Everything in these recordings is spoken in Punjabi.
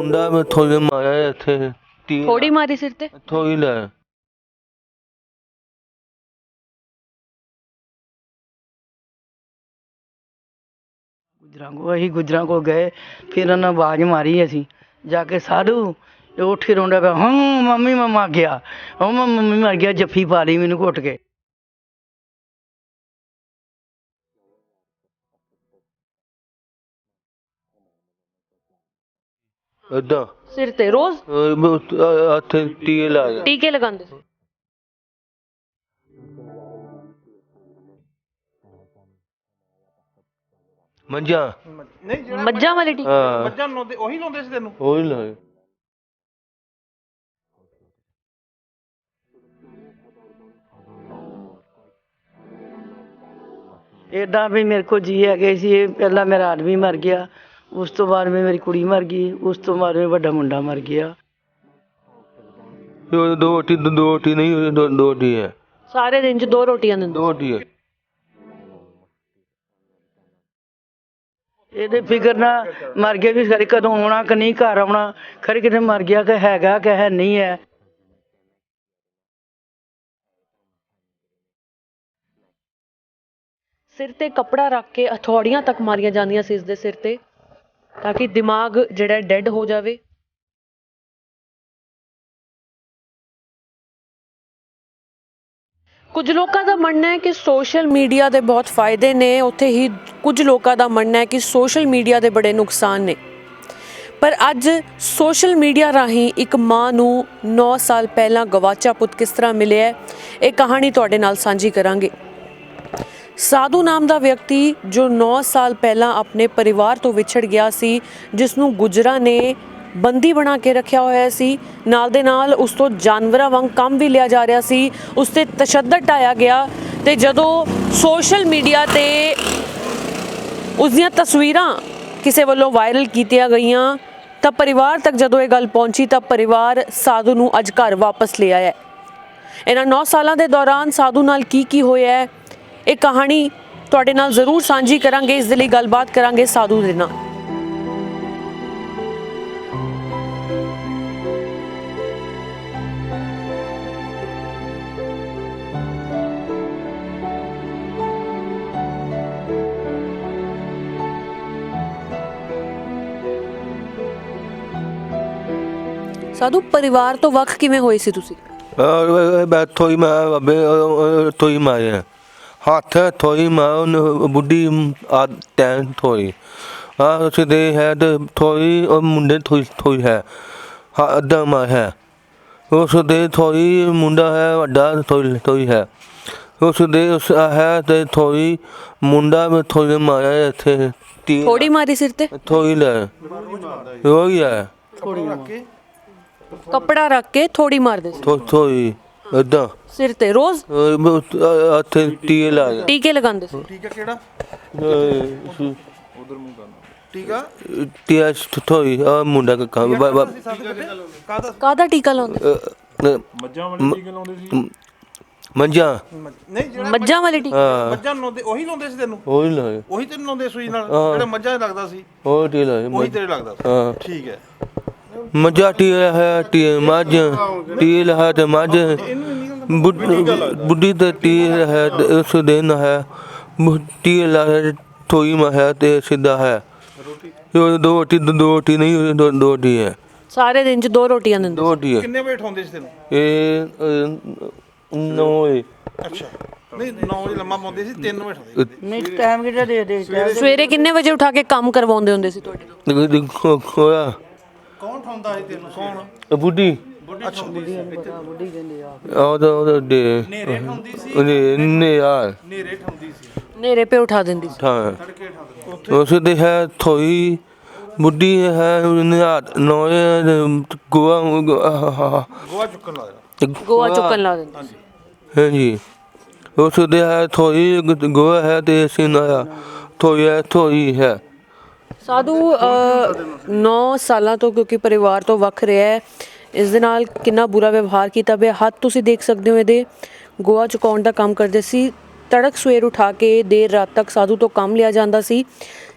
ਮੁੰਡਾ ਮੈਂ ਥੋੜੇ ਮਾਰਿਆ ਇੱਥੇ। ਥੋੜੀ ਮਾਰੀ ਸਿਰ ਤੇ? ਥੋੜੀ ਲੈ। ਗੁਜਰਾਂ ਕੋ ਅਸੀਂ ਗੁਜਰਾਂ ਕੋਲ ਗਏ ਫਿਰ ਉਹਨਾਂ ਆਵਾਜ਼ ਮਾਰੀ ਅਸੀਂ। ਜਾ ਕੇ ਸਾਧੂ ਇਹ ਉੱਠ ਕੇ ਰੋਂਦਾ ਪਿਆ ਹਾਂ ਮੰਮੀ ਮੈਂ ਮਰ ਗਿਆ। ਹਾਂ ਮੈਂ ਮੰਮੀ ਮਰ ਗਿਆ ਜੱਫੀ ਪਾ ਲਈ ਮੈਨੂੰ ਘੁੱਟ ਕੇ। ਏਦਾਂ? ਸਿਰ ਤੇ ਰੋਜ਼? ਇੱਥੇ ਟੀਏ ਲਾਇਆ ਟੀਕੇ ਲਗਾਉਂਦੇ ਸੀ। ਮੰਜਾ ਨਹੀਂ ਜਿਹੜਾ ਮੱਝਾਂ ਵਾਲੀ ਟੀਕੇ। ਹਾਂ। ਮੱਝਾਂ ਲਾਉਂਦੇ ਉਹੀ ਲਾਉਂਦੇ ਸੀ ਤੈਨੂੰ? ਉਹੀ ਲਾਇਆ ਏਦਾਂ ਵੀ ਮੇਰੇ ਕੋ ਜੀ ਹੈਗੇ ਸੀ ਇਹ ਪਹਿਲਾਂ ਮੇਰਾ ਆਦਮੀ ਮਰ ਗਿਆ। ਉਸ ਤੋਂ ਬਾਅਦ ਮੇਰੀ ਕੁੜੀ ਮਰ ਗਈ ਉਸ ਤੋਂ ਬਾਅਦ ਮੇਰਾ ਵੱਡਾ ਮੁੰਡਾ ਮਰ ਗਿਆ। ਉਹ ਦੋ ਰੋਟੀ ਦੋ ਦੋ ਰੋਟੀ ਨਹੀਂ ਹੋਈ, ਦੋ ਦੋ ਰੋਟੀ ਹੈ। ਸਾਰੇ ਦਿਨ ਚ ਦੋ ਰੋਟੀਆਂ ਦਿੰਦੇ ਦੋ ਰੋਟੀ ਹੈ। ਇਹਦੇ ਫਿਕਰ ਨਾ ਮਰ ਗਿਆ ਵੀ ਖਰੇ ਕਦੋਂ ਆਉਣਾ ਕਿ ਨਹੀਂ ਘਰ ਆਉਣਾ ਖਰੇ ਕਿਤੇ ਮਰ ਗਿਆ ਕਿ ਹੈਗਾ ਕਿ ਹੈ ਨਹੀਂ ਹੈ। ਸਿਰ ਤੇ ਕੱਪੜਾ ਰੱਖ ਕੇ ਹਥੌੜੀਆਂ ਤੱਕ ਮਾਰੀਆਂ ਜਾਂਦੀਆਂ ਸੀ ਇਸ ਦੇ ਸਿਰ ਤੇ। ਤਾਂ ਕਿ ਦਿਮਾਗ ਜਿਹੜਾ ਡੈੱਡ ਹੋ ਜਾਵੇ। ਕੁਝ ਲੋਕਾਂ ਦਾ ਮੰਨਣਾ ਹੈ ਕਿ ਸੋਸ਼ਲ ਮੀਡੀਆ ਦੇ ਬਹੁਤ ਫਾਇਦੇ ਨੇ। ਉੱਥੇ ਹੀ ਕੁਝ ਲੋਕਾਂ ਦਾ ਮੰਨਣਾ ਹੈ ਕਿ ਸੋਸ਼ਲ ਮੀਡੀਆ ਦੇ ਬੜੇ ਨੁਕਸਾਨ ਨੇ। ਪਰ ਅੱਜ ਸੋਸ਼ਲ ਮੀਡੀਆ ਰਾਹੀਂ ਇੱਕ ਮਾਂ ਨੂੰ 9 ਸਾਲ ਪਹਿਲਾਂ ਗਵਾਚਾ ਪੁੱਤ ਕਿਸ ਤਰ੍ਹਾਂ ਮਿਲਿਆ ਇਹ ਕਹਾਣੀ ਤੁਹਾਡੇ ਨਾਲ ਸਾਂਝੀ ਕਰਾਂਗੇ। ਸਾਧੂ ਨਾਮ ਦਾ ਵਿਅਕਤੀ ਜੋ 9 ਸਾਲ ਪਹਿਲਾਂ ਆਪਣੇ ਪਰਿਵਾਰ ਤੋਂ ਵਿਛੜ ਗਿਆ ਸੀ ਜਿਸ ਨੂੰ ਗੁਜਰਾਂ ਨੇ ਬੰਦੀ ਬਣਾ ਕੇ ਰੱਖਿਆ ਹੋਇਆ ਸੀ। ਨਾਲ ਦੇ ਨਾਲ ਉਸ ਤੋਂ ਜਾਨਵਰਾਂ ਵਾਂਗ ਕੰਮ ਵੀ ਲਿਆ ਜਾ ਰਿਹਾ ਸੀ। ਉਸ ਤੇ ਤਸ਼ੱਦਦ ਢਾਇਆ ਗਿਆ ਤੇ ਜਦੋਂ ਸੋਸ਼ਲ ਮੀਡੀਆ ਤੇ ਉਸ ਦੀਆਂ ਤਸਵੀਰਾਂ ਕਿਸੇ ਵੱਲੋਂ ਵਾਇਰਲ ਕੀਤੀਆਂ ਗਈਆਂ, ਤਾਂ ਪਰਿਵਾਰ ਤੱਕ ਜਦੋਂ ਇਹ ਗੱਲ ਪਹੁੰਚੀ, ਤਾਂ ਪਰਿਵਾਰ ਸਾਧੂ ਨੂੰ ਅੱਜ ਘਰ ਵਾਪਸ ਲੈ ਆਇਆ ਇਹਨਾਂ 9 ਸਾਲਾਂ ਦੇ ਦੌਰਾਨ ਸਾਧੂ ਨਾਲ ਕੀ ਕੀ ਹੋਇਆ ਹੈ? ਇਹ ਕਹਾਣੀ ਤੁਹਾਡੇ ਨਾਲ ਜ਼ਰੂਰ ਸਾਂਝੀ ਕਰਾਂਗੇ, ਇਸ ਦੇ ਲਈ ਗੱਲਬਾਤ ਕਰਾਂਗੇ ਸਾਧੂ ਦੇ ਨਾਲ। ਸਾਧੂ, ਪਰਿਵਾਰ ਤੋਂ ਵੱਖ ਕਿਵੇਂ ਹੋਏ ਸੀ ਤੁਸੀਂ? ਔਰ ਮੈਂ ਥੋਈ ਮੈਂ ਅਬੇ ਥੋਈ ਮਾਰਿਆ ਹੱਥ ਥੋਈ ਮਾਰ ਬੁੱਢੀ ਆ ਟੈਂ ਥੋਈ ਆ ਉਸ ਦੇ ਹੈ ਤੇ ਥੋਈ ਉਹ ਮੁੰਡੇ ਥੋਈ ਥੋਈ ਹੈ। ਹਾਂ ਅੱਧਾ ਮਾ ਹੈ। ਉਸ ਦੇ ਥੋਈ ਮੁੰਡਾ ਹੈ ਵੱਡਾ ਥੋਈ ਥੋਈ ਹੈ। ਉਸ ਦੇ ਉਸ ਹੈ ਤੇ ਥੋਈ ਮੁੰਡਾ ਮੈਂ ਥੋਈ ਮਾਰਿਆ ਇੱਥੇ। ਥੋੜੀ ਮਾਰੀ ਸਿਰ ਤੇ? ਥੋਈ ਲੈ। ਹੈ। ਕੱਪੜਾ ਰੱਖ ਕੇ? ਥੋੜੀ ਮਾਰਦੇ ਸੀ। ਥੋ ਏਦਾਂ ਸਿਰ ਤੇ ਰੋਜ਼? ਇੱਥੇ ਟੀਏ ਲਾਇਆ ਟੀਕੇ ਲਗਾਉਂਦੇ ਸੀ। ਠੀਕ ਹੈ ਕਿਹੜਾ ਟੀਕਾ? ਟੀਆ ਥੋਈ ਆ ਮੁੰਡਾ ਕਾ ਕੰਮ ਬਾ ਬਾ ਕਾਹਦਾ ਟੀਕਾ ਲਾਉਂਦੇ? ਮੱਝਾਂ ਵਾਲੇ ਟੀਕੇ ਲਾਉਂਦੇ ਸੀ? ਮੰਜਾ ਨਹੀਂ ਜਿਹੜਾ ਮੱਝਾਂ ਵਾਲੀ ਟੀਕਾ। ਹਾਂ। ਮੱਝਾਂ ਲਾਉਂਦੇ ਉਹੀ ਲਾਉਂਦੇ ਸੀ ਤੈਨੂੰ? ਉਹ ਹੀ ਲਾਇਆ ਉਹੀ ਤੈਨੂੰ ਲਾਉਂਦੇ ਸੂਈ ਨਾਲ? ਜਿਹੜਾ ਮੱਝਾਂ 'ਚ ਲੱਗਦਾ ਸੀ? ਉਹ ਟੀ ਲਾਇਆ ਉਹੀ ਤੇਰੇ ਲੱਗਦਾ ਸੀ। ਹਾਂ। ਠੀਕ ਹੈ। ਮੰਜਾ ਟੀਆ ਹੈ ਟੀ ਮੱਝ ਟੀ ਲਹਾ ਤੇ ਮੱਝ। ਬੁੱਢ- ਤੇ ਟੀ ਹੈ ਤੇ ਉਸ ਦਿਨ ਹੈ। ਟੀ ਲਾਇਆ ਥੋਈ ਮਾ ਹੈ ਤੇ ਸਿੱਧਾ ਹੈ। ਉਹ ਦੋ ਰੋਟੀ ਦੋ ਰੋਟੀ ਨਹੀਂ ਦੋ ਦੋ ਟੀ ਹੈ। ਸਾਰੇ ਦਿਨ ਚ ਦੋ ਰੋਟੀਆਂ ਦਿੰਦੇ ਦੋ ਟੀ ਹੈ। ਕਿੰਨੇ ਵਜੇ ਉਠਾਉਂਦੇ ਸੀ ਤੈਨੂੰ? ਇਹ ਨੋਏ ਅੱਛਾ। ਨਹੀਂ 9 ਵਜੇ ਲੰਮਾ ਪਾਉਂਦੇ ਸੀ 3 ਵਜੇ ਉਠਾਉਂਦੇ ਸੀ। ਨਹੀਂ ਟਾਈਮ ਕਿਹੜਾ ਦੇ ਦੇ ਸਵੇਰੇ ਕਿੰਨੇ ਵਜੇ ਉਠਾ ਕੇ ਕੰਮ ਕਰਵਾਉਂਦੇ ਹੁੰਦੇ ਸੀ ਤੁਹਾਡੇ ਨਾਲ ਖੋਇਆ ਕੌਣ ਉਠਾਉਂਦਾ ਸੀ ਤੈਨੂੰ? ਕੌਣ? ਬੁੱਢੀ। ਅੱਛਾ। ਉਹ ਤਾਂ ਉਹ ਦੇ ਨੇਰੇ ਉਠਾਉਂਦੀ ਸੀ ਨੇ ਨੇ ਯਾਰ ਨੇਰੇ ਉਠਾਉਂਦੀ ਸੀ? ਨੇਰੇ ਪੇ ਉਠਾ ਦਿੰਦੀ ਸੀ। ਹਾਂ। ਤੜਕੇ ਉਠਾਉਂਦੇ ਉਸ ਦੇ ਹੈ ਥੋਈ ਬੁੱਢੀ ਹੈ ਨਿਆਤ ਨੋਏ ਗੋਆ ਗੋਆ ਚੁੱਕਣ ਲੱਗਦਾ ਗੋਆ ਚੁੱਕਣ ਲਾ ਦਿੰਦੀ ਸੀ। ਹਾਂਜੀ। ਉਸ ਦੇ ਹੈ ਥੋਈ ਗੋਆ ਹੈ ਤੇ ਸਿਨਾ ਥੋਈ ਹੈ ਥੋਈ ਹੈ। ਸਾਧੂ 9 ਸਾਲਾਂ ਤੋਂ ਕਿਉਂਕਿ ਪਰਿਵਾਰ ਤੋਂ ਵੱਖ ਰਿਹਾ ਹੈ, ਇਸ ਦੇ ਨਾਲ ਕਿੰਨਾ ਬੁਰਾ ਵਿਵਹਾਰ ਕੀਤਾ ਪਿਆ। ਹੱਥ ਤੁਸੀਂ ਦੇਖ ਸਕਦੇ ਹੋ ਇਹਦੇ, ਗੋਆ ਚੁਕਾਉਣ ਦਾ ਕੰਮ ਕਰਦੇ ਸੀ। ਤੜਕ ਸਵੇਰ ਉਠਾ ਕੇ ਦੇਰ ਰਾਤ ਤੱਕ ਸਾਧੂ ਤੋਂ ਕੰਮ ਲਿਆ ਜਾਂਦਾ ਸੀ।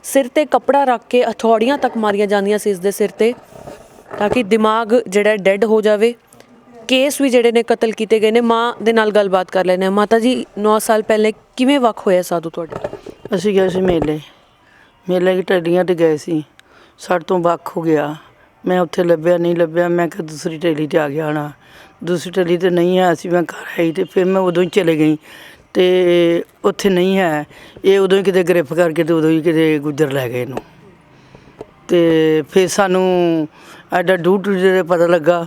ਸਿਰ ਤੇ ਕੱਪੜਾ ਰੱਖ ਕੇ ਹਥੌੜੀਆਂ ਤੱਕ ਮਾਰੀਆਂ ਜਾਂਦੀਆਂ ਸੀ ਇਸ ਦੇ ਸਿਰ ਤੇ, ਤਾਂ ਕਿ ਦਿਮਾਗ ਜਿਹੜਾ ਡੈੱਡ ਹੋ ਜਾਵੇ। ਕੇਸ ਵੀ ਜਿਹੜੇ ਨੇ ਕਤਲ ਕੀਤੇ ਗਏ ਨੇ, ਮਾਂ ਦੇ ਨਾਲ ਗੱਲਬਾਤ ਕਰ ਲੈਣੇ ਮਾਤਾ ਜੀ 9 ਸਾਲ ਪਹਿਲੇ ਕਿਵੇਂ ਵੱਖ ਹੋਇਆ ਸਾਧੂ ਤੁਹਾਡਾ? ਅਸੀਂ ਗਏ ਸੀ ਮੇਲੇ। ਮੇਲੇ ਦੀ ਟੱਡੀਆਂ ਤੇ ਗਏ ਸੀ। ਸਾਡੇ ਤੋਂ ਵੱਖ ਹੋ ਗਿਆ। ਮੈਂ ਉੱਥੇ ਲੱਭਿਆ, ਨਹੀਂ ਲੱਭਿਆ, ਮੈਂ ਕਿ ਦੂਸਰੀ ਟੈਲੀ ਤੇ ਆ ਗਿਆ ਹੋਣਾ। ਦੂਸਰੀ ਟੈਲੀ ਤੇ ਨਹੀਂ ਹੈ, ਅਸੀਂ ਮੈਂ ਘਰ ਆਈ ਅਤੇ ਫਿਰ ਮੈਂ ਉਦੋਂ ਹੀ ਚਲੇ ਗਈ। ਅਤੇ ਉੱਥੇ ਨਹੀਂ ਹੈ, ਇਹ ਉਦੋਂ ਹੀ ਕਿਤੇ ਗ੍ਰਿਫ ਕਰਕੇ ਅਤੇ ਉਦੋਂ ਹੀ ਕਿਤੇ ਗੁੱਜਰ ਲੈ ਗਏ ਇਹਨੂੰ। ਅਤੇ ਫਿਰ ਸਾਨੂੰ ਐਡਾ ਡੂ ਟੂਟੀ ਦੇ ਪਤਾ ਲੱਗਾ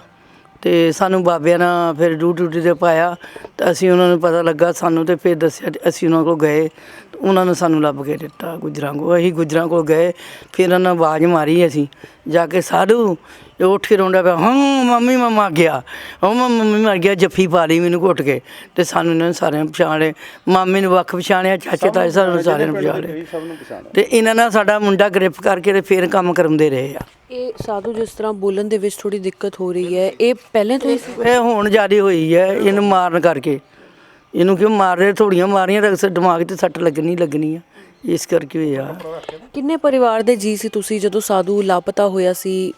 ਤੇ ਸਾਨੂੰ ਬਾਬਿਆਂ ਨਾਲ ਫਿਰ ਡੂ ਟੂਟੀ ਤੇ ਪਾਇਆ ਤੇ ਅਸੀਂ ਉਹਨਾਂ ਨੂੰ ਪਤਾ ਲੱਗਾ ਸਾਨੂੰ ਤੇ ਫਿਰ ਦੱਸਿਆ ਤੇ ਅਸੀਂ ਉਹਨਾਂ ਕੋਲ ਗਏ। ਉਹਨਾਂ ਨੇ ਸਾਨੂੰ ਲੱਭ ਕੇ ਦਿੱਤਾ ਗੁਜਰਾਂ ਕੋਲ ਅਸੀਂ ਗੁਜਰਾਂ ਕੋਲ ਗਏ ਫਿਰ ਉਹਨਾਂ ਨੇ ਆਵਾਜ਼ ਮਾਰੀ ਅਸੀਂ ਜਾ ਕੇ ਸਾਧੂ ਇਹ ਉੱਠ ਕੇ ਰੋਂਦਾ ਪਿਆ ਹਾਂ ਮੰਮੀ ਮੈਂ ਮਰ ਗਿਆ। ਉਹ ਮੈਂ ਮੰਮੀ ਮਰ ਗਿਆ ਜੱਫੀ ਪਾ ਲਈ ਮੈਨੂੰ ਘੁੱਟ ਕੇ ਤੇ ਸਾਨੂੰ ਇਹਨਾਂ ਨੇ ਸਾਰਿਆਂ ਨੂੰ ਪਛਾਣਿਆ ਮਾਮੇ ਨੂੰ ਵੱਖ ਪਛਾਣਿਆ ਚਾਚੇ ਤਾਏ ਸਾਨੂੰ ਸਾਰਿਆਂ ਨੂੰ ਪਛਾਣਿਆ। ਤੇ ਇਹਨਾਂ ਨਾਲ ਸਾਡਾ ਮੁੰਡਾ ਗ੍ਰਿਫ ਕਰਕੇ ਤੇ ਫਿਰ ਕੰਮ ਕਰਾਉਂਦੇ ਰਹੇ ਆ। ਇਹ ਸਾਧੂ ਜਿਸ ਤਰ੍ਹਾਂ ਬੋਲਣ ਦੇ ਵਿੱਚ ਥੋੜੀ ਦਿੱਕਤ ਹੋ ਰਹੀ ਹੈ ਇਹ ਪਹਿਲੇ ਤੋਂ ਹੀ ਇਹ ਹੁਣ ਜ਼ਿਆਦਾ ਹੋਈ ਹੈ ਇਹਨੂੰ ਮਾਰਨ ਕਰਕੇ। ਇਹਨੂੰ ਕਿਉਂ ਮਾਰ ਰਹੇ? ਥੋੜੀਆਂ ਮਾਰੀਆਂ ਤਾਂ ਅਕਸਰ ਦਿਮਾਗ ਤੇ ਸੱਟ ਲੱਗਣੀ ਲੱਗਣੀ ਆ। ਇਸ ਕਰਕੇ ਹੋਇਆ। ਕਿੰਨੇ ਪਰਿਵਾਰ ਦੇ ਜੀ ਸੀ ਤੁਸੀਂ ਜਦੋਂ ਸਾਧੂ ਲਾਪਤਾ ਹੋਇਆ ਸੀ?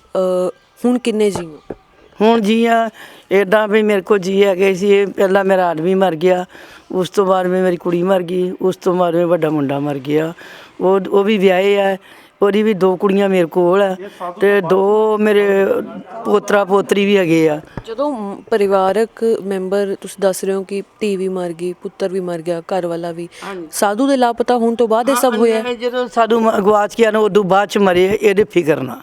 ਹੁਣ ਕਿੰਨੇ ਜੀ ਹੋ? ਹੁਣ ਜੀ ਆ ਇਦਾਂ ਵੀ ਮੇਰੇ ਕੋਲ ਜੀ ਹੈਗੇ ਸੀ। ਇਹ ਪਹਿਲਾਂ ਮੇਰਾ ਆਦਮੀ ਮਰ ਗਿਆ ਉਸ ਤੋਂ ਬਾਅਦ ਮੇਰੀ ਕੁੜੀ ਮਰ ਗਈ ਉਸ ਤੋਂ ਬਾਅਦ ਮੇਰਾ ਵੱਡਾ ਮੁੰਡਾ ਮਰ ਗਿਆ। ਉਹ ਉਹ ਵੀ ਵਿਆਹੇ ਆ। ਉਹਦੀ ਵੀ ਦੋ ਕੁੜੀਆਂ ਮੇਰੇ ਕੋਲ ਆ ਤੇ ਦੋ ਮੇਰੇ ਪੋਤਰਾ ਪੋਤਰੀ ਵੀ ਹੈਗੇ ਆ। ਜਦੋਂ ਪਰਿਵਾਰਕ ਮੈਂਬਰ ਤੁਸੀਂ ਦੱਸ ਰਹੇ ਹੋ ਕਿ ਧੀ ਵੀ ਮਰ ਗਈ ਪੁੱਤਰ ਵੀ ਮਰ ਗਿਆ ਘਰ ਵਾਲਾ ਵੀ ਸਾਧੂ ਦੇ ਲਾਪਤਾ ਹੋਣ ਤੋਂ ਬਾਅਦ ਇਹ ਸਭ ਹੋਇਆ? ਜਦੋਂ ਸਾਧੂ ਗਵਾਚ ਗਿਆ ਨਾ ਉਦੋਂ ਬਾਅਦ ਚ ਮਰੇ ਇਹਦੇ ਫਿਕਰ ਨਾ।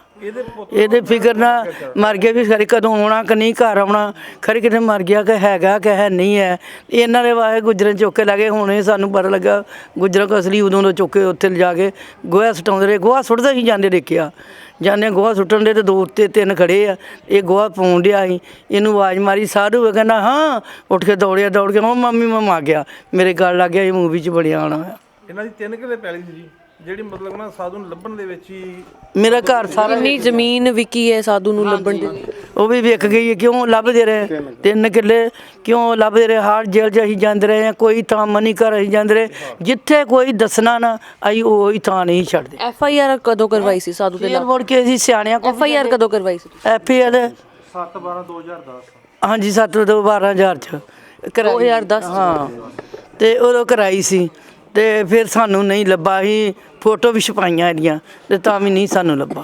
ਇਹਦੇ ਫਿਕਰ ਨਾ ਮਰ ਗਿਆ ਵੀ ਖਰੇ ਕਦੋਂ ਆਉਣਾ ਕਿ ਨਹੀਂ ਘਰ ਆਉਣਾ ਖਰੇ ਕਿਤੇ ਮਰ ਗਿਆ ਕਿ ਹੈਗਾ ਕਿ ਹੈ ਨਹੀਂ ਹੈ। ਇਹਨਾਂ ਦੇ ਵਾਏ ਗੁਜਰਨ ਚੁੱਕ ਕੇ ਲੱਗੇ ਹੁਣੇ ਸਾਨੂੰ ਪਤਾ ਲੱਗਾ ਗੁਜਰਾਂ ਕੋ ਅਸਲੀ ਉਦੋਂ ਦਾ ਚੁੱਕ ਕੇ ਉੱਥੇ ਲਿਜਾ ਕੇ ਗੋਹਾ ਸੁਟਾਉਂਦੇ ਰਹੇ। ਗੋਹਾ ਸੁੱਟਦੇ ਹੀ ਜਾਂਦੇ ਦੇਖਿਆ। ਜਾਂਦੇ ਗੋਹਾ ਸੁੱਟਣ ਦੇ ਤੇ ਦੋ ਉੱਤੇ ਤਿੰਨ ਖੜੇ ਆ। ਇਹ ਗੋਹਾ ਪਾਉਣ ਡਿਆ ਸੀ। ਇਹਨੂੰ ਆਵਾਜ਼ ਮਾਰੀ ਸਾਧੂ ਕਹਿੰਦਾ ਹਾਂ। ਉੱਠ ਕੇ ਦੌੜਿਆ ਦੌੜ ਕੇ ਉਹ ਮੰਮੀ ਮੈਂ ਮਾ ਗਿਆ। ਮੇਰੇ ਗਲ ਲੱਗ ਗਿਆ ਇਹ ਮੂਵੀ 'ਚ ਬੜਿਆ ਆਉਣਾ ਹੋਇਆ। ਇਹਨਾਂ ਦੀ ਤਿੰਨ ਕਿਲੇ ਪੈਲੀ ਸੀ ਜੀ। ਜਿਹੜੀ ਮਤਲਬ ਨਾ ਸਾਧੂ ਨੂੰ ਲੱਭਣ ਦੇ ਵਿੱਚ ਹੀ ਮੇਰਾ ਘਰ ਸਾਰਾ ਕਿੰਨੀ ਜ਼ਮੀਨ ਵਿਕੀ ਹੈ ਸਾਧੂ ਨੂੰ ਲੱਭਣ ਦੀ? ਉਹ ਵੀ ਵਿਕ ਗਈ ਹੈ ਕਿਉਂ ਲੱਭਦੇ ਰਹੇ? ਤਿੰਨ ਕਿੱਲੇ। ਕਿਉਂ ਲੱਭਦੇ ਰਹੇ? ਹਾਰ ਜੇਲ੍ਹ 'ਚ ਅਸੀਂ ਜਾਂਦੇ ਰਹੇ ਹਾਂ, ਕੋਈ ਥਾਂ ਮਨੀ ਕਰ ਅਸੀਂ ਜਾਂਦੇ ਰਹੇ। ਜਿੱਥੇ ਕੋਈ ਦੱਸਣਾ ਨਾ ਅਸੀਂ ਉਹ ਹੀ ਥਾਂ ਨਹੀਂ ਛੱਡਦੇ। ਐਫ ਆਈ ਆਰ ਕਦੋਂ ਕਰਵਾਈ ਸੀ ਸਾਧੂ ਦੇ ਫਿਰ ਮੁੜ ਕੇ ਅਸੀਂ ਸਿਆਣਿਆਂ ਕੋਲ ਐਫ ਆਈ ਆਰ ਕਦੋਂ ਕਰਵਾਈ ਸੀ? ਐਫ ਏ ਐਲ 7 12 2010 ਹਾਂਜੀ 7 ਤੋਂ 12000 ਚ ਕਰਾਈ 2010 ਹਾਂ ਤੇ ਉਦੋਂ ਕਰਾਈ ਸੀ। ਤੇ ਫਿਰ ਸਾਨੂੰ ਨਹੀਂ ਲੱਭਾ ਅਸੀਂ ਫੋਟੋ ਵੀ ਛਪਾਈਆਂ ਇਹਦੀਆਂ ਤੇ ਤਾਂ ਵੀ ਨਹੀਂ ਸਾਨੂੰ ਲੱਭਾ।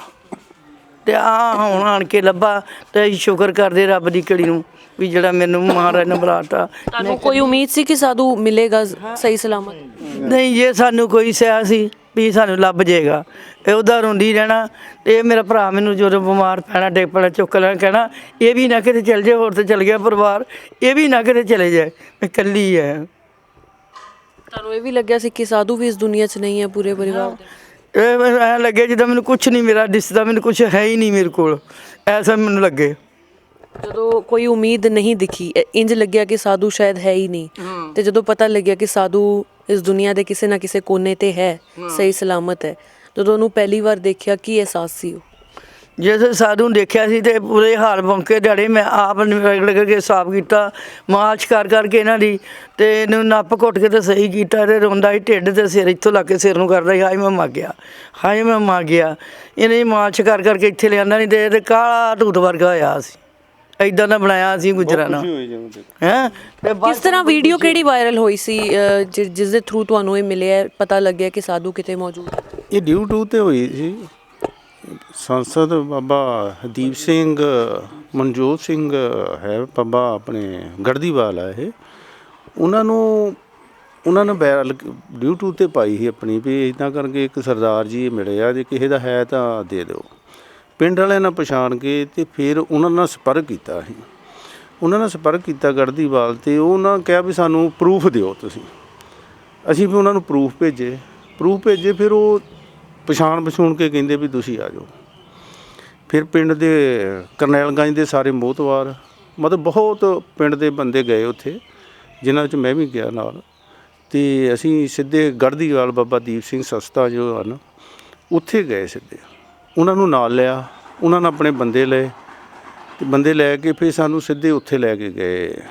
ਤੇ ਆ ਹੁਣ ਆਣ ਕੇ ਲੱਭਾ ਤੇ ਅਸੀਂ ਸ਼ੁਕਰ ਕਰਦੇ ਰੱਬ ਦੀ ਕਿਹੜੀ ਨੂੰ ਵੀ ਜਿਹੜਾ ਮੈਨੂੰ ਮਹਾਰਾਜ ਨੇ ਬੁਲਾਤਾ। ਤੁਹਾਨੂੰ ਕੋਈ ਉਮੀਦ ਸੀ ਕਿ ਸਾਧੂ ਮਿਲੇਗਾ ਸਹੀ ਸਲਾਮਤ? ਨਹੀਂ ਜੇ ਸਾਨੂੰ ਕੋਈ ਸਿਆ ਸੀ ਵੀ ਸਾਨੂੰ ਲੱਭ ਜਾਏਗਾ ਇਹ ਉਹਦਾ ਰੋਂਦੀ ਰਹਿਣਾ ਤੇ ਇਹ ਮੇਰਾ ਭਰਾ ਮੈਨੂੰ ਜਦੋਂ ਬਿਮਾਰ ਪੈਣਾ ਡਿੱਗ ਪੈਣਾ ਚੁੱਕ ਲੈਣਾ ਕਹਿਣਾ ਇਹ ਵੀ ਨਾ ਕਿਤੇ ਚਲ ਜਾਏ ਹੋਰ ਤੇ ਚਲ ਗਿਆ ਪਰਿਵਾਰ ਇਹ ਵੀ ਨਾ ਕਿਤੇ ਚਲੇ ਜਾਏ ਮੈਂ ਇਕੱਲੀ ਹੈ ਤੁਹਾਨੂੰ ਇਹ ਵੀ ਲੱਗਿਆ ਸੀ ਕਿ ਸਾਧੂ ਵੀ ਇਸ ਦੁਨੀਆ 'ਚ ਨਹੀਂ ਹੈ ਪੂਰੇ ਪਰਿਵਾਰ ਦੇ? ਇਹ ਮੈਨੂੰ ਐਂ ਲੱਗੇ ਜਿੱਦਾਂ ਮੈਨੂੰ ਕੁਝ ਨਹੀਂ ਮੇਰਾ ਦਿਸਦਾ ਮੈਨੂੰ ਕੁਝ ਹੈ ਹੀ ਨਹੀਂ ਮੇਰੇ ਕੋਲ। ਐਸਾ ਮੈਨੂੰ ਲੱਗੇ। ਜਦੋਂ ਕੋਈ ਉਮੀਦ ਨਹੀਂ ਦਿਖੀ ਇ- ਇੰਜ ਲੱਗਿਆ ਕਿ ਸਾਧੂ ਸ਼ਾਇਦ ਹੈ ਹੀ ਨਹੀਂ। ਤੇ ਜਦੋਂ ਪਤਾ ਲੱਗਿਆ ਕਿ ਸਾਧੂ ਇਸ ਦੁਨੀਆ ਦੇ ਕਿਸੇ ਨਾ ਕਿਸੇ ਕੋਨੇ ਤੇ ਹੈ। ਸਹੀ ਸਲਾਮਤ ਹੈ ਜਦੋਂ ਉਹਨੂੰ ਪਹਿਲੀ ਵਾਰ ਦੇਖਿਆ ਕੀ ਅਹਿਸਾਸ ਸੀ ਉਹ? ਜਿਸ ਸਾਧੂ ਨੂੰ ਦੇਖਿਆ ਸੀ ਤੇ ਪੂਰੇ ਹਾਲ ਬੰਕੇ ਦਿਹਾੜੇ ਮੈਂ ਆਪ ਰਗੜ ਕਰਕੇ ਸਾਫ਼ ਕੀਤਾ ਮਾਲਸ਼ ਕਰ ਕਰਕੇ ਇਹਨਾਂ ਦੀ ਤੇ ਇਹਨੂੰ ਨੱਪ ਘੁੱਟ ਕੇ ਤੇ ਸਹੀ ਕੀਤਾ ਤੇ ਰੋਂਦਾ ਸੀ ਢਿੱਡ ਤੇ ਸਿਰ ਇੱਥੋਂ ਲੱਗ ਕੇ ਸਿਰ ਨੂੰ ਕਰਦਾ ਸੀ ਹਾਏ ਮੈਂ ਮਰ ਗਿਆ ਹਾਏ ਮੈਂ ਮਰ ਗਿਆ। ਇਹਨੇ ਮਾਲਸ਼ ਕਰ ਕਰਕੇ ਇੱਥੇ ਲਿਆਂਦਾ ਨਹੀਂ ਤੇ ਕਾਲਾ ਧੂਤ ਵਰਗਾ ਹੋਇਆ ਸੀ। ਐਦਾਂ ਦਾ ਬਣਾਇਆ ਸੀ ਗੁਜਰਾਨਾ। ਹੈ? ਤੇ ਕਿਸ ਤਰ੍ਹਾਂ ਵੀਡੀਓ ਕਿਹੜੀ ਵਾਇਰਲ ਹੋਈ ਸੀ ਜਿਸ ਦੇ ਥਰੂ ਤੁਹਾਨੂੰ ਇਹ ਮਿਲਿਆ ਪਤਾ ਲੱਗਿਆ ਕਿ ਸਾਧੂ ਕਿਤੇ ਮੌਜੂਦ? ਹੈ ਇਹ ਡਿਊ ਟੂ ਤੇ ਹੋਈ ਸੀ। ਸੰਸਦ ਬਾਬਾ ਹਦੀਪ ਸਿੰਘ, ਮਨਜੋਤ ਸਿੰਘ ਹੈ, ਬਾਬਾ ਆਪਣੇ ਗੜਦੀਵਾਲ ਆ ਇਹ। ਉਹਨਾਂ ਨੂੰ, ਉਹਨਾਂ ਨੇ ਬੈਲ ਡਿਊਟੂ ਤੇ ਪਾਈ ਸੀ ਆਪਣੀ ਵੀ ਇਦਾਂ ਕਰਕੇ ਇੱਕ ਸਰਦਾਰ ਜੀ ਮਿਲੇ ਆ, ਜੇ ਕਿਸੇ ਦਾ ਹੈ ਤਾਂ ਦੇ ਦਿਓ। ਪਿੰਡ ਵਾਲਿਆਂ ਨਾਲ ਪਛਾਣ ਕੇ ਤੇ ਫਿਰ ਉਹਨਾਂ ਨਾਲ ਸੰਪਰਕ ਕੀਤਾ ਅਸੀਂ ਉਹਨਾਂ ਨਾਲ ਸੰਪਰਕ ਕੀਤਾ ਗੜਦੀਵਾਲ ਤੇ ਉਹਨਾਂ ਕਿਹਾ ਵੀ ਸਾਨੂੰ ਪ੍ਰੂਫ ਦਿਓ ਤੁਸੀਂ। ਅਸੀਂ ਵੀ ਉਹਨਾਂ ਨੂੰ ਪ੍ਰੂਫ ਭੇਜੇ। ਪ੍ਰੂਫ ਭੇਜੇ, ਫਿਰ ਉਹ ਪਛਾਣ ਪਛੂਣ ਕੇ ਕਹਿੰਦੇ ਵੀ ਤੁਸੀਂ ਆ ਜਾਓ। ਫਿਰ ਪਿੰਡ ਦੇ ਕਰਨੈਲਗੰਜ ਦੇ ਸਾਰੇ ਮੋਤਵਾਰ ਮਤਲਬ ਬਹੁਤ ਪਿੰਡ ਦੇ ਬੰਦੇ ਗਏ ਉੱਥੇ, ਜਿਨ੍ਹਾਂ ਵਿੱਚ ਮੈਂ ਵੀ ਗਿਆ ਨਾਲ। ਤੇ ਅਸੀਂ ਸਿੱਧੇ ਗੜਦੀਵਾਲ ਬਾਬਾ ਦੀਪ ਸਿੰਘ ਸਸਤਾ ਜੋ ਹਨ ਉੱਥੇ ਗਏ ਸਿੱਧੇ। ਉਹਨਾਂ ਨੂੰ ਨਾਲ ਲਿਆ, ਉਹਨਾਂ ਨੇ ਆਪਣੇ ਬੰਦੇ ਲਏ, ਤੇ ਬੰਦੇ ਲੈ ਕੇ ਫਿਰ ਸਾਨੂੰ ਸਿੱਧੇ ਉੱਥੇ ਲੈ ਕੇ ਗਏ,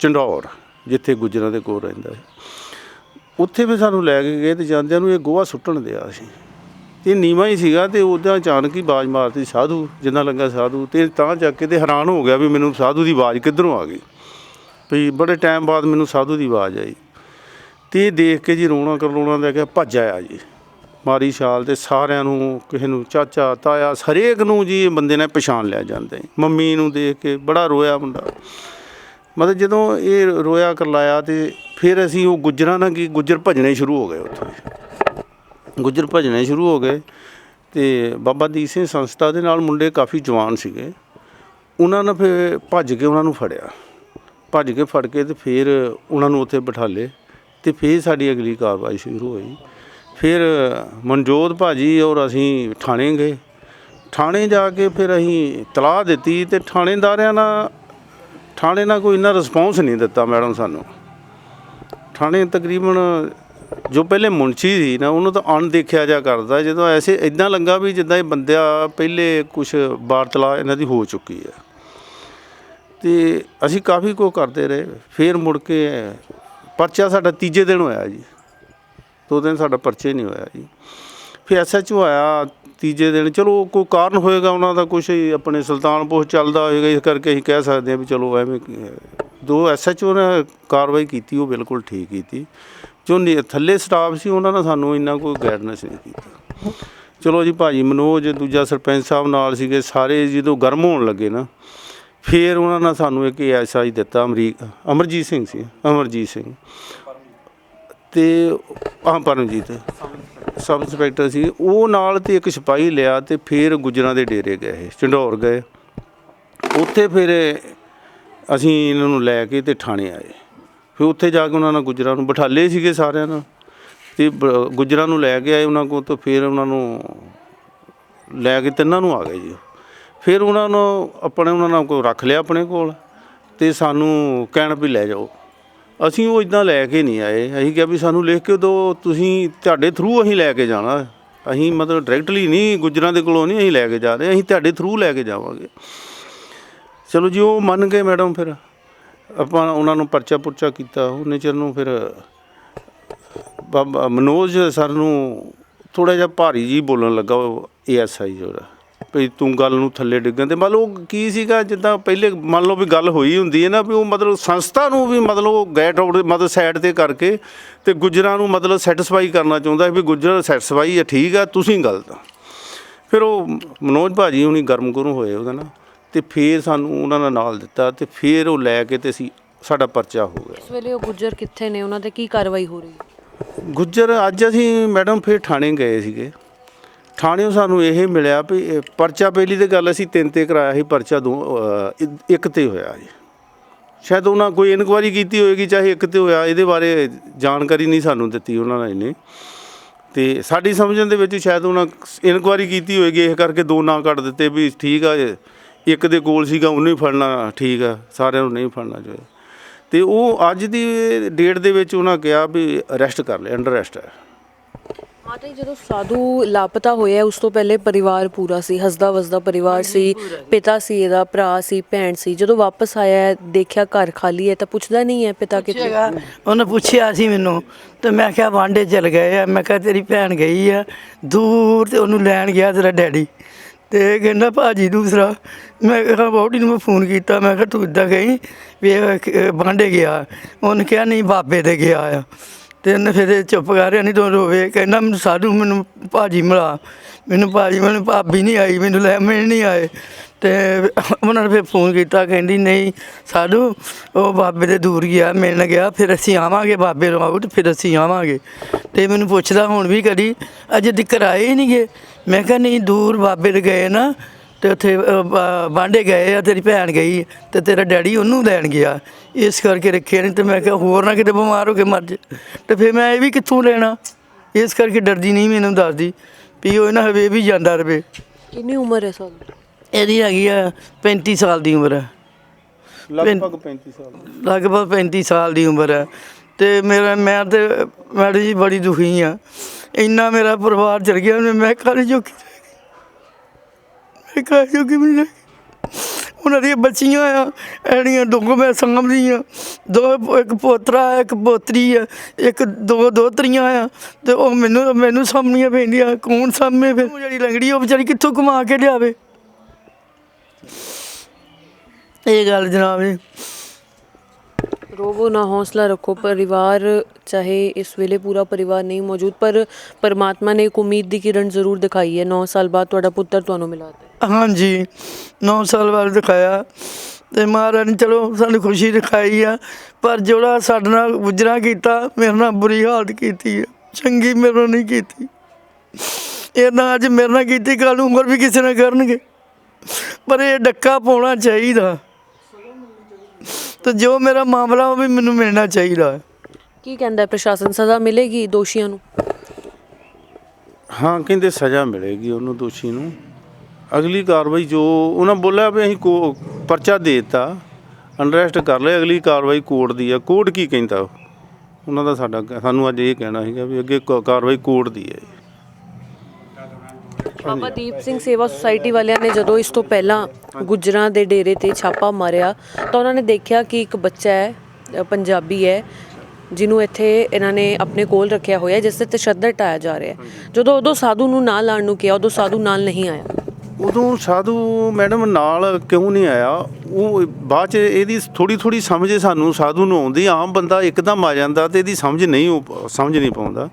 ਚੰਡੌਰ, ਜਿੱਥੇ ਗੁੱਜਰਾਂ ਦੇ ਕੋਲ ਰਹਿੰਦਾ ਸੀ। ਉੱਥੇ ਵੀ ਸਾਨੂੰ ਲੈ ਕੇ ਗਏ ਤੇ ਜਾਂਦਿਆਂ ਨੂੰ ਇਹ ਗੋਹਾ ਸੁੱਟਣ ਦਿਆ ਸੀ ਇਹ ਨੀਵਾਂ ਹੀ ਸੀਗਾ ਤੇ ਉਹਦਾ ਅਚਾਨਕ ਹੀ ਆਵਾਜ਼ ਮਾਰਤੀ ਸਾਧੂ, ਜਿੰਨਾ ਲੱਗਾ ਸਾਧੂ। ਤੇ ਤਾਂ ਜਾ ਕੇ ਤੇ ਹੈਰਾਨ ਹੋ ਗਿਆ ਵੀ ਮੈਨੂੰ ਸਾਧੂ ਦੀ ਆਵਾਜ਼ ਕਿੱਧਰੋਂ ਆ ਗਈ। ਵੀ ਬੜੇ ਟਾਈਮ ਬਾਅਦ ਮੈਨੂੰ ਸਾਧੂ ਦੀ ਆਵਾਜ਼ ਆਈ। ਤੇ ਇਹ ਦੇਖ ਕੇ ਜੀ ਰੋਣਾ ਕਰਲਾਉਣਾ ਲੈ ਕੇ ਭੱਜ ਆਇਆ ਜੀ। ਮਾਰੀ ਛਾਲ ਤੇ ਸਾਰਿਆਂ ਨੂੰ, ਕਿਸੇ ਨੂੰ ਚਾਚਾ, ਤਾਇਆ, ਹਰੇਕ ਨੂੰ ਜੀ ਇਹ ਬੰਦੇ ਨੇ ਪਛਾਣ ਲਿਆ ਜਾਂਦਾ। ਜੀ ਮੰਮੀ ਨੂੰ ਦੇਖ ਕੇ ਬੜਾ ਰੋਇਆ ਮੁੰਡਾ। ਮਤਲਬ ਜਦੋਂ ਇਹ ਰੋਇਆ ਕਰਲਾਇਆ ਤੇ ਫਿਰ ਅਸੀਂ ਉਹ ਗੁੱਜਰਾਂ ਨਾਲ ਕੀ, ਗੁੱਜਰ ਭਜਣੇ ਸ਼ੁਰੂ ਹੋ ਗਏ ਉੱਥੇ ਗੁੱਜਰ ਭਜਣੇ ਸ਼ੁਰੂ ਹੋ ਗਏ ਤੇ ਬਾਬਾ ਦੀਪ ਸਿੰਘ ਸੰਸਥਾ ਦੇ ਨਾਲ ਮੁੰਡੇ ਕਾਫੀ ਜਵਾਨ ਸੀਗੇ। ਉਹਨਾਂ ਨੇ ਫਿਰ ਭੱਜ ਕੇ ਉਹਨਾਂ ਨੂੰ ਫੜਿਆ। ਭੱਜ ਕੇ ਫੜ ਕੇ ਤੇ ਫਿਰ ਉਹਨਾਂ ਨੂੰ ਉੱਥੇ ਬਿਠਾ ਲਏ ਤੇ ਫਿਰ ਸਾਡੀ ਅਗਲੀ ਕਾਰਵਾਈ ਸ਼ੁਰੂ ਹੋਈ। ਫਿਰ ਮਨਜੋਤ ਭਾਜੀ ਔਰ ਅਸੀਂ ਥਾਣੇ ਗਏ। ਥਾਣੇ ਜਾ ਕੇ ਫਿਰ ਅਸੀਂ ਤਲਾਹ ਦਿੱਤੀ ਤੇ ਥਾਣੇਦਾਰਿਆਂ ਨਾਲ, ਥਾਣੇ ਨਾਲ ਕੋਈ ਇੰਨਾ ਰਿਸਪੌਂਸ ਨਹੀਂ ਦਿੱਤਾ ਮੈਡਮ ਸਾਨੂੰ। ਥਾਣੇ ਤਕਰੀਬਨ ਜੋ ਪਹਿਲੇ ਮੁਨਸ਼ੀ ਸੀ ਨਾ, ਉਹਨੂੰ ਤਾਂ ਅਣਦੇਖਿਆ ਜਾ ਕਰਦਾ, ਜਦੋਂ ਐਸੇ ਇਦਾਂ ਲੱਗਾ ਵੀ ਜਿੱਦਾਂ ਇਹ ਬੰਦਿਆ ਪਹਿਲੇ ਕੁਝ ਵਾਰਤਲਾ ਇਹਨਾਂ ਦੀ ਹੋ ਚੁੱਕੀ ਹੈ। ਤੇ ਅਸੀਂ ਕਾਫੀ ਕੋ ਕਰਦੇ ਰਹੇ, ਫਿਰ ਮੁੜ ਕੇ ਪਰਚਾ ਸਾਡਾ ਤੀਜੇ ਦਿਨ ਹੋਇਆ ਜੀ। ਦੋ ਦਿਨ ਸਾਡਾ ਪਰਚੇ ਨਹੀਂ ਹੋਇਆ ਜੀ। ਫਿਰ ਐਸਐਚਓ ਆਇਆ ਤੀਜੇ ਦਿਨ, ਚਲੋ ਕੋਈ ਕਾਰਨ ਹੋਏਗਾ ਉਹਨਾਂ ਦਾ ਕੁਝ ਆਪਣੇ ਸੁਲਤਾਨਪੁਰ ਚੱਲਦਾ ਹੋਏਗਾ, ਇਸ ਕਰਕੇ ਅਸੀਂ ਕਹਿ ਸਕਦੇ ਹਾਂ ਵੀ ਚਲੋ ਐਵੇਂ ਕੀ ਹੈ। ਦੋ ਐਸਐਚਓ ਨੇ ਕਾਰਵਾਈ ਕੀਤੀ, ਉਹ ਬਿਲਕੁਲ ਠੀਕ ਕੀਤੀ ਜੋ ਨੀ- ਥੱਲੇ ਸਟਾਫ ਸੀ, ਉਹਨਾਂ ਨੇ ਸਾਨੂੰ ਇੰਨਾ ਕੋਈ ਗਾਈਡਨੈਸ ਨਹੀਂ ਕੀਤੀ ਚਲੋ ਜੀ ਭਾਜੀ ਮਨੋਜ, ਦੂਜਾ ਸਰਪੰਚ ਸਾਹਿਬ ਨਾਲ ਸੀਗੇ, ਸਾਰੇ ਜਦੋਂ ਗਰਮ ਹੋਣ ਲੱਗੇ ਨਾ, ਫਿਰ ਉਹਨਾਂ ਨੇ ਸਾਨੂੰ ਇੱਕ ਐਸਆਈ ਦਿੱਤਾ, ਅਮਰੀਕ, ਅਮਰਜੀਤ ਸਿੰਘ ਸੀ, ਅਮਰਜੀਤ ਸਿੰਘ ਤੇ ਆਹ ਪਰਮਜੀਤ, ਸਬ ਇੰਸਪੈਕਟਰ ਸੀ। ਉਹ ਨਾਲ ਤੇ ਇੱਕ ਸਿਪਾਹੀ ਲਿਆ ਤੇ ਫਿਰ ਗੁਜਰਾਂ ਦੇ ਡੇਰੇ ਗਏ ਚੰਡੌਰ ਗਏ। ਉੱਥੇ ਫਿਰ ਅਸੀਂ ਇਹਨਾਂ ਨੂੰ ਲੈ ਕੇ ਤੇ ਥਾਣੇ ਆਏ। ਫਿਰ ਉੱਥੇ ਜਾ ਕੇ ਉਹਨਾਂ ਨਾਲ ਗੁਜਰਾਂ ਨੂੰ ਬਿਠਾਲੇ ਸੀਗੇ ਸਾਰਿਆਂ ਨਾਲ। ਤੇ ਬ- ਗੁੱਜਰਾਂ ਨੂੰ ਲੈ ਕੇ ਆਏ ਉਹਨਾਂ ਕੋਲ ਤੋਂ ਫਿਰ ਉਹਨਾਂ ਨੂੰ ਲੈ ਕੇ ਤਿੰਨਾਂ ਨੂੰ ਆ ਗਏ ਜੀ। ਫਿਰ ਉਹਨਾਂ ਨੂੰ ਆਪਣੇ, ਉਹਨਾਂ ਨਾਲ ਕੋਈ ਰੱਖ ਲਿਆ ਆਪਣੇ ਕੋਲ ਤੇ ਸਾਨੂੰ ਕਹਿਣ ਵੀ ਲੈ ਜਾਓ। ਅਸੀਂ ਉਹ ਇਦਾਂ ਲੈ ਕੇ ਨਹੀਂ ਆਏ। ਅਸੀਂ ਕਿਹਾ ਵੀ ਸਾਨੂੰ ਲਿਖ ਕੇ ਦਿਓ ਤੁਸੀਂ ਤੁਹਾਡੇ ਥਰੂ ਅਸੀਂ ਲੈ ਕੇ ਜਾਣਾ। ਅਸੀਂ ਮਤਲਬ ਡਾਇਰੈਕਟਲੀ ਨਹੀਂ, ਗੁੱਜਰਾਂ ਦੇ ਕੋਲੋਂ ਨਹੀਂ ਅਸੀਂ ਲੈ ਕੇ ਜਾ ਰਹੇ। ਅਸੀਂ ਤੁਹਾਡੇ ਥਰੂ ਲੈ ਕੇ ਜਾਵਾਂਗੇ। ਚਲੋ ਜੀ, ਉਹ ਮੰਨ ਗਏ ਮੈਡਮ ਫਿਰ। ਆਪਾਂ ਉਹਨਾਂ ਨੂੰ ਪਰਚਾ ਪੁਰਚਾ ਕੀਤਾ। ਉਹਨੇ ਚਿਰ ਨੂੰ ਫਿਰ ਬਾਬਾ ਮਨੋਜ ਸਰ ਨੂੰ ਥੋੜਾ ਜਿਹਾ ਭਾਰੀ ਜੀ ਬੋਲਣ ਲੱਗਾ ਏਐਸਆਈ ਜਿਹੜਾ। ਵੀ ਤੂੰ ਗੱਲ ਨੂੰ ਥੱਲੇ ਡਿੱਗਣ ਤੇ ਮੰਨ ਲਓ ਕੀ ਸੀਗਾ ਜਿੱਦਾਂ ਪਹਿਲੇ ਮੰਨ ਲਓ ਵੀ ਗੱਲ ਹੋਈ ਹੁੰਦੀ ਹੈ ਨਾ ਵੀ ਉਹ ਮਤਲਬ ਸੰਸਥਾ ਨੂੰ ਵੀ ਮਤਲਬ ਗੈਟ ਆਊਟ ਮਤਲਬ ਸਾਈਡ ਤੇ ਕਰਕੇ ਤੇ ਗੁੱਜਰਾਂ ਨੂੰ ਮਤਲਬ ਸੈਟੀਸਫਾਈ ਕਰਨਾ ਚਾਹੁੰਦਾ ਵੀ ਗੁੱਜਰ ਸੈਟੀਸਫਾਈ ਹੈ ਠੀਕ ਆ ਤੁਸੀਂ ਗਲਤ ਆ। ਫਿਰ ਉਹ ਮਨੋਜ ਭਾਜੀ ਹੁਣੀ ਗਰਮ ਗੁਰੂ ਹੋਏ ਉਹਦਾ ਨਾ ਤੇ ਫਿਰ ਸਾਨੂੰ ਉਹਨਾਂ ਨੇ ਨਾਲ ਦਿੱਤਾ ਤੇ ਫਿਰ ਉਹ ਲੈ ਕੇ ਤੇ ਅਸੀਂ ਸਾਡਾ ਪਰਚਾ ਹੋ ਗਿਆ। ਇਸ ਵੇਲੇ ਉਹ ਗੁੱਜਰ ਕਿੱਥੇ ਨੇ ਉਹਨਾਂ ਤੇ ਕੀ ਕਾਰਵਾਈ ਹੋ ਰਹੀ ਹੈ? ਗੁੱਜਰ ਅੱਜ ਅਸੀਂ ਮੈਡਮ ਫਿਰ ਥਾਣੇ ਗਏ ਸੀਗੇ। ਥਾਣੇੋਂ ਸਾਨੂੰ ਇਹ ਮਿਲਿਆ ਵੀ ਪਰਚਾ ਪਹਿਲੀ ਤੇ ਗੱਲ ਅਸੀਂ ਤਿੰਨ ਤੇ ਕਰਾਇਆ ਸੀ, ਪਰਚਾ ਦੋ ਇੱਕ ਤੇ ਹੋਇਆ ਜੀ। ਸ਼ਾਇਦ ਉਹਨਾਂ ਕੋਈ ਇਨਕੁਆਇਰੀ ਕੀਤੀ ਹੋਏਗੀ, ਚਾਹੇ ਇੱਕ ਤੇ ਹੋਇਆ, ਇਹਦੇ ਬਾਰੇ ਜਾਣਕਾਰੀ ਨਹੀਂ ਸਾਨੂੰ ਦਿੱਤੀ ਉਹਨਾਂ ਨੇ ਇਹਨੇ ਤੇ ਸਾਡੀ ਸਮਝਣ ਦੇ ਵਿੱਚ ਸ਼ਾਇਦ ਉਹਨਾਂ ਇਨਕੁਆਇਰੀ ਕੀਤੀ ਹੋਏਗੀ ਇਸ ਕਰਕੇ ਦੋ ਨਾਂ ਕੱਢ ਦਿੱਤੇ ਵੀ ਠੀਕ ਆ ਇੱਕ ਦੇ ਕੋਲ ਸੀਗਾ, ਉਹਨੂੰ ਹੀ ਫੜਨਾ ਠੀਕ ਆ, ਸਾਰਿਆਂ ਨੂੰ ਨਹੀਂ ਫੜਨਾ ਚਾਹੀਦਾ ਤੇ ਉਹ ਅੱਜ ਦੀ ਡੇਟ ਦੇ ਵਿੱਚ ਉਹਨਾਂ ਕਿਹਾ ਵੀ ਅਰੈਸਟ ਕਰ ਲਿਆ ਅੰਡਰ ਅਰੈਸਟ ਹੈ। ਮਾਤਾ ਜੀ ਜਦੋਂ ਸਾਧੂ ਲਾਪਤਾ ਹੋਇਆ ਉਸ ਤੋਂ ਪਹਿਲੇ ਪਰਿਵਾਰ ਪੂਰਾ ਸੀ ਹੱਸਦਾ ਵਸਦਾ ਪਰਿਵਾਰ ਸੀ ਪਿਤਾ ਸੀ ਇਹਦਾ ਭਰਾ ਸੀ ਭੈਣ ਸੀ। ਜਦੋਂ ਵਾਪਸ ਆਇਆ ਹੈ, ਦੇਖਿਆ ਘਰ ਖਾਲੀ ਹੈ ਤਾਂ ਪੁੱਛਦਾ ਨਹੀਂ ਹੈ ਪਿਤਾ ਕਿੱਥੇ? ਪੁੱਛੇਗਾ। ਉਹਨੇ ਪੁੱਛਿਆ ਸੀ ਮੈਨੂੰ ਤੇ ਮੈਂ ਕਿਹਾ ਵਾਂਡੇ ਚਲ ਗਏ ਆ। ਮੈਂ ਕਿਹਾ ਤੇਰੀ ਭੈਣ ਗਈ ਆ ਦੂਰ ਤੇ ਉਹਨੂੰ ਲੈਣ ਗਿਆ ਤੇਰਾ ਡੈਡੀ। ਤੇ ਕਹਿੰਦਾ ਭਾਜੀ ਦੂਸਰਾ। ਮੈਂ ਕਿਹਾ ਬੌਡੀ ਨੂੰ ਮੈਂ ਫੋਨ ਕੀਤਾ ਮੈਂ ਕਿਹਾ ਤੂੰ ਇੱਦਾਂ ਗਈ ਵੀ ਇਹ ਵਾਂਡੇ ਗਿਆ। ਉਹਨੇ ਕਿਹਾ ਨਹੀਂ ਬਾਬੇ ਦੇ ਗਿਆ ਆ। ਤੇ ਉਹਨੇ ਫਿਰ ਇਹ ਚੁੱਪ ਕਰ ਰਿਹਾ, ਨਹੀਂ ਤੋਂ ਰੋਵੇ ਕਹਿੰਦਾ ਮੈਨੂੰ ਸਾਧੂ, ਮੈਨੂੰ ਭਾਜੀ ਮਿਲਾ। ਮੈਨੂੰ ਭਾਜੀ, ਮੈਨੂੰ ਭਾਬੀ ਨਹੀਂ ਆਈ, ਮੈਨੂੰ ਲੈ ਮਿਲ ਨਹੀਂ ਆਏ। ਤੇ ਉਹਨਾਂ ਨੇ ਫਿਰ ਫੋਨ ਕੀਤਾ, ਕਹਿੰਦੀ ਨਹੀਂ ਸਾਧੂ, ਉਹ ਬਾਬੇ ਦੇ ਦੂਰ ਗਿਆ ਮਿਲਣ ਗਿਆ, ਫਿਰ ਅਸੀਂ ਆਵਾਂਗੇ ਬਾਬੇ ਨੂੰ ਆਉ ਤੇ ਫਿਰ ਅਸੀਂ ਆਵਾਂਗੇ। ਤੇ ਮੈਨੂੰ ਪੁੱਛਦਾ, ਹੁਣ ਵੀ ਕਦੀ ਅਜੇ ਦਿੱਕਰ ਆਏ ਹੀ ਨਹੀਂ ਗਏ ਮੈਂ ਕਿਹਾ ਨਹੀਂ, ਦੂਰ ਬਾਬੇ ਦੇ ਗਏ ਨਾ ਤੇ ਉੱਥੇ ਬਾਂਡੇ ਗਏ ਆ ਤੇਰੀ ਭੈਣ ਗਈ ਤੇ ਤੇਰਾ ਡੈਡੀ ਉਹਨੂੰ ਲੈਣ ਗਿਆ। ਇਸ ਕਰਕੇ ਰੱਖਿਆ ਨਹੀਂ ਤੇ ਮੈਂ ਕਿਹਾ ਹੋਰ ਨਾ ਕਿਤੇ ਬਿਮਾਰ ਹੋ ਕੇ ਮਰ ਜੇ। ਤੇ ਫਿਰ ਮੈਂ ਇਹ ਵੀ ਕਿੱਥੋਂ ਲੈਣਾ? ਇਸ ਕਰਕੇ ਡਰਦੀ ਨਹੀਂ ਮੈਨੂੰ ਦੱਸਦੀ ਵੀ ਉਹ ਨਾ ਹਵੇ ਵੀ ਜਾਂਦਾ ਰਵੇ। ਕਿੰਨੀ ਉਮਰ ਹੈ ਸਾਧੂ ਇਹਦੀ ਹੈਗੀ ਆ 35 ਸਾਲ ਦੀ ਉਮਰ ਹੈ। ਲਗਭਗ 35 ਸਾਲ ਲਗਭਗ 35 ਸਾਲ ਦੀ ਉਮਰ ਹੈ। ਤੇ ਮੇਰਾ ਮੈਂ ਤੇ ਮੈਡਮ ਜੀ ਬੜੀ ਦੁਖੀ ਆ। ਇੰਨਾ ਮੇਰਾ ਪਰਿਵਾਰ ਚਲ ਗਿਆ ਮੈਂ- ਮੈਂ ਕਾਹਦੇ ਜੋਗੀ ਰਹਿ ਗਈ। ਮੈਂ ਕਾਹਦੇ ਜੋਗੀ ਵੀ ਉਹਨਾਂ ਦੀਆਂ ਬੱਚੀਆਂ ਆ ਐੜੀਆਂ ਦੋ ਮੈਂ ਸਾਂਭਦੀਆਂ। ਦੋ ਇੱਕ ਪੋਤਰਾ, ਇੱਕ ਪੋਤਰੀ ਆ, ਇੱਕ ਦੋ ਦੋਤਰੀਆਂ ਆ, ਤੇ ਉਹ ਮੈਨੂੰ ਮੈਨੂੰ ਸਾਂਭਣੀਆਂ ਪੈਂਦੀਆਂ। ਕੌਣ ਸਾਂਭੇ ਫਿਰ? ਜਿਹੜੀ ਲੰਗੜੀ ਉਹ ਵਿਚਾਰੀ ਕਿੱਥੋਂ ਕਮਾ ਕੇ ਲਿਆਵੇ? ਇਹ ਗੱਲ ਜਨਾਬ ਜੀ ਰੋਵੋ, ਨਾ ਹੌਸਲਾ ਰੱਖੋ। ਪਰਿਵਾਰ, ਚਾਹੇ ਇਸ ਵੇਲੇ ਪੂਰਾ ਪਰਿਵਾਰ ਨਹੀਂ ਮੌਜੂਦ, ਪਰ ਪਰਮਾਤਮਾ ਨੇ ਇੱਕ ਉਮੀਦ ਦੀ ਕਿਰਨ ਜ਼ਰੂਰ ਦਿਖਾਈ ਹੈ। 9 ਸਾਲ ਬਾਅਦ ਤੁਹਾਡਾ ਪੁੱਤਰ ਤੁਹਾਨੂੰ ਮਿਲਾ ਤਾ ਹਾਂਜੀ 9 ਸਾਲ ਬਾਅਦ ਦਿਖਾਇਆ। ਤੇ ਮਹਾਰਾਜ ਨੇ ਚਲੋ ਸਾਨੂੰ ਖੁਸ਼ੀ ਦਿਖਾਈ ਆ, ਪਰ ਜਿਹੜਾ ਸਾਡੇ ਨਾਲ ਗੁਜਰਾ ਕੀਤਾ, ਮੇਰੇ ਨਾਲ ਬੁਰੀ ਹਾਲਤ ਕੀਤੀ ਆ। ਚੰਗੀ ਮੇਰੇ ਨਾਲ ਨਹੀਂ ਕੀਤੀ। ਇਹ ਨਾ ਅੱਜ ਮੇਰੇ ਨਾਲ ਕੀਤੀ ਕੱਲ ਨੂੰ ਹੋਰ ਵੀ ਕਿਸੇ ਨਾਲ ਕਰਨਗੇ। ਪਰ ਇਹ ਡੱਕਾ ਪਾਉਣਾ ਚਾਹੀਦਾ। ਤੇ ਜੋ ਮੇਰਾ ਮਾਮਲਾ ਉਹ ਵੀ ਮੈਨੂੰ ਮਿਲਣਾ ਚਾਹੀਦਾ। ਹੈ ਕੀ ਕਹਿੰਦਾ ਹੈ? ਪ੍ਰਸ਼ਾਸਨ ਸਜ਼ਾ ਮਿਲੇਗੀ ਦੋਸ਼ੀਆਂ ਨੂੰ? ਹਾਂ ਕਹਿੰਦੇ ਸਜ਼ਾ ਮਿਲੇਗੀ ਉਹਨੂੰ ਦੋਸ਼ੀ ਨੂੰ। ਅਗਲੀ ਕਾਰਵਾਈ ਜੋ ਉਹਨਾਂ ਬੋਲਿਆ ਵੀ ਅਸੀਂ ਕੋ ਪਰਚਾ ਦੇ ਦਿੱਤਾ ਅਨਰੈਸਟ ਕਰ ਲਿਆ ਅਗਲੀ ਕਾਰਵਾਈ ਕੋਰਟ ਦੀ ਆ ਕੋਰਟ ਕੀ ਕਹਿੰਦਾ ਉਹਨਾਂ ਦਾ ਸਾਡਾ ਸਾਨੂੰ ਅੱਜ ਇਹ ਕਹਿਣਾ ਸੀਗਾ ਵੀ ਅੱਗੇ ਕ- ਕਾਰਵਾਈ ਕੋਰਟ ਦੀ ਹੈ। ਬਾਬਾ ਦੀਪ ਸਿੰਘ ਸੇਵਾ ਸੁਸਾਇਟੀ ਵਾਲਿਆਂ ਨੇ ਜਦੋਂ ਇਸ ਤੋਂ ਪਹਿਲਾਂ ਗੁੱਜਰਾਂ ਦੇ ਡੇਰੇ ਤੇ ਛਾਪਾ ਮਾਰਿਆ ਤਾਂ ਉਹਨਾਂ ਨੇ ਦੇਖਿਆ ਕਿ ਇੱਕ ਬੱਚਾ ਹੈ ਪੰਜਾਬੀ ਹੈ ਜਿਹਨੂੰ ਇੱਥੇ ਇਹਨਾਂ ਨੇ ਆਪਣੇ ਕੋਲ ਰੱਖਿਆ ਹੋਇਆ ਜਿਸ ਤੇ ਤਸ਼ੱਦਦ ਟਾਇਆ ਜਾ ਰਿਹਾ ਜਦੋਂ ਉਦੋਂ ਸਾਧੂ ਨੂੰ ਨਾਲ ਆਉਣ ਨੂੰ ਕਿਹਾ ਉਦੋਂ ਸਾਧੂ ਨਾਲ ਨਹੀਂ ਆਇਆ। ਉਦੋਂ ਸਾਧੂ ਮੈਡਮ ਨਾਲ ਕਿਉਂ ਨਹੀਂ ਆਇਆ? ਉਹ ਬਾਅਦ ਚ ਇਹਦੀ ਥੋੜੀ ਥੋੜੀ ਸਮਝ ਸਾਨੂੰ ਸਾਧੂ ਨੂੰ ਆਉਂਦੀ ਆਮ ਬੰਦਾ ਇੱਕਦਮ ਆ ਜਾਂਦਾ ਤੇ ਇਹਦੀ ਸਮਝ ਨਹੀਂ ਉਹ ਸਮਝ ਨਹੀਂ ਪਾਉਂਦਾ।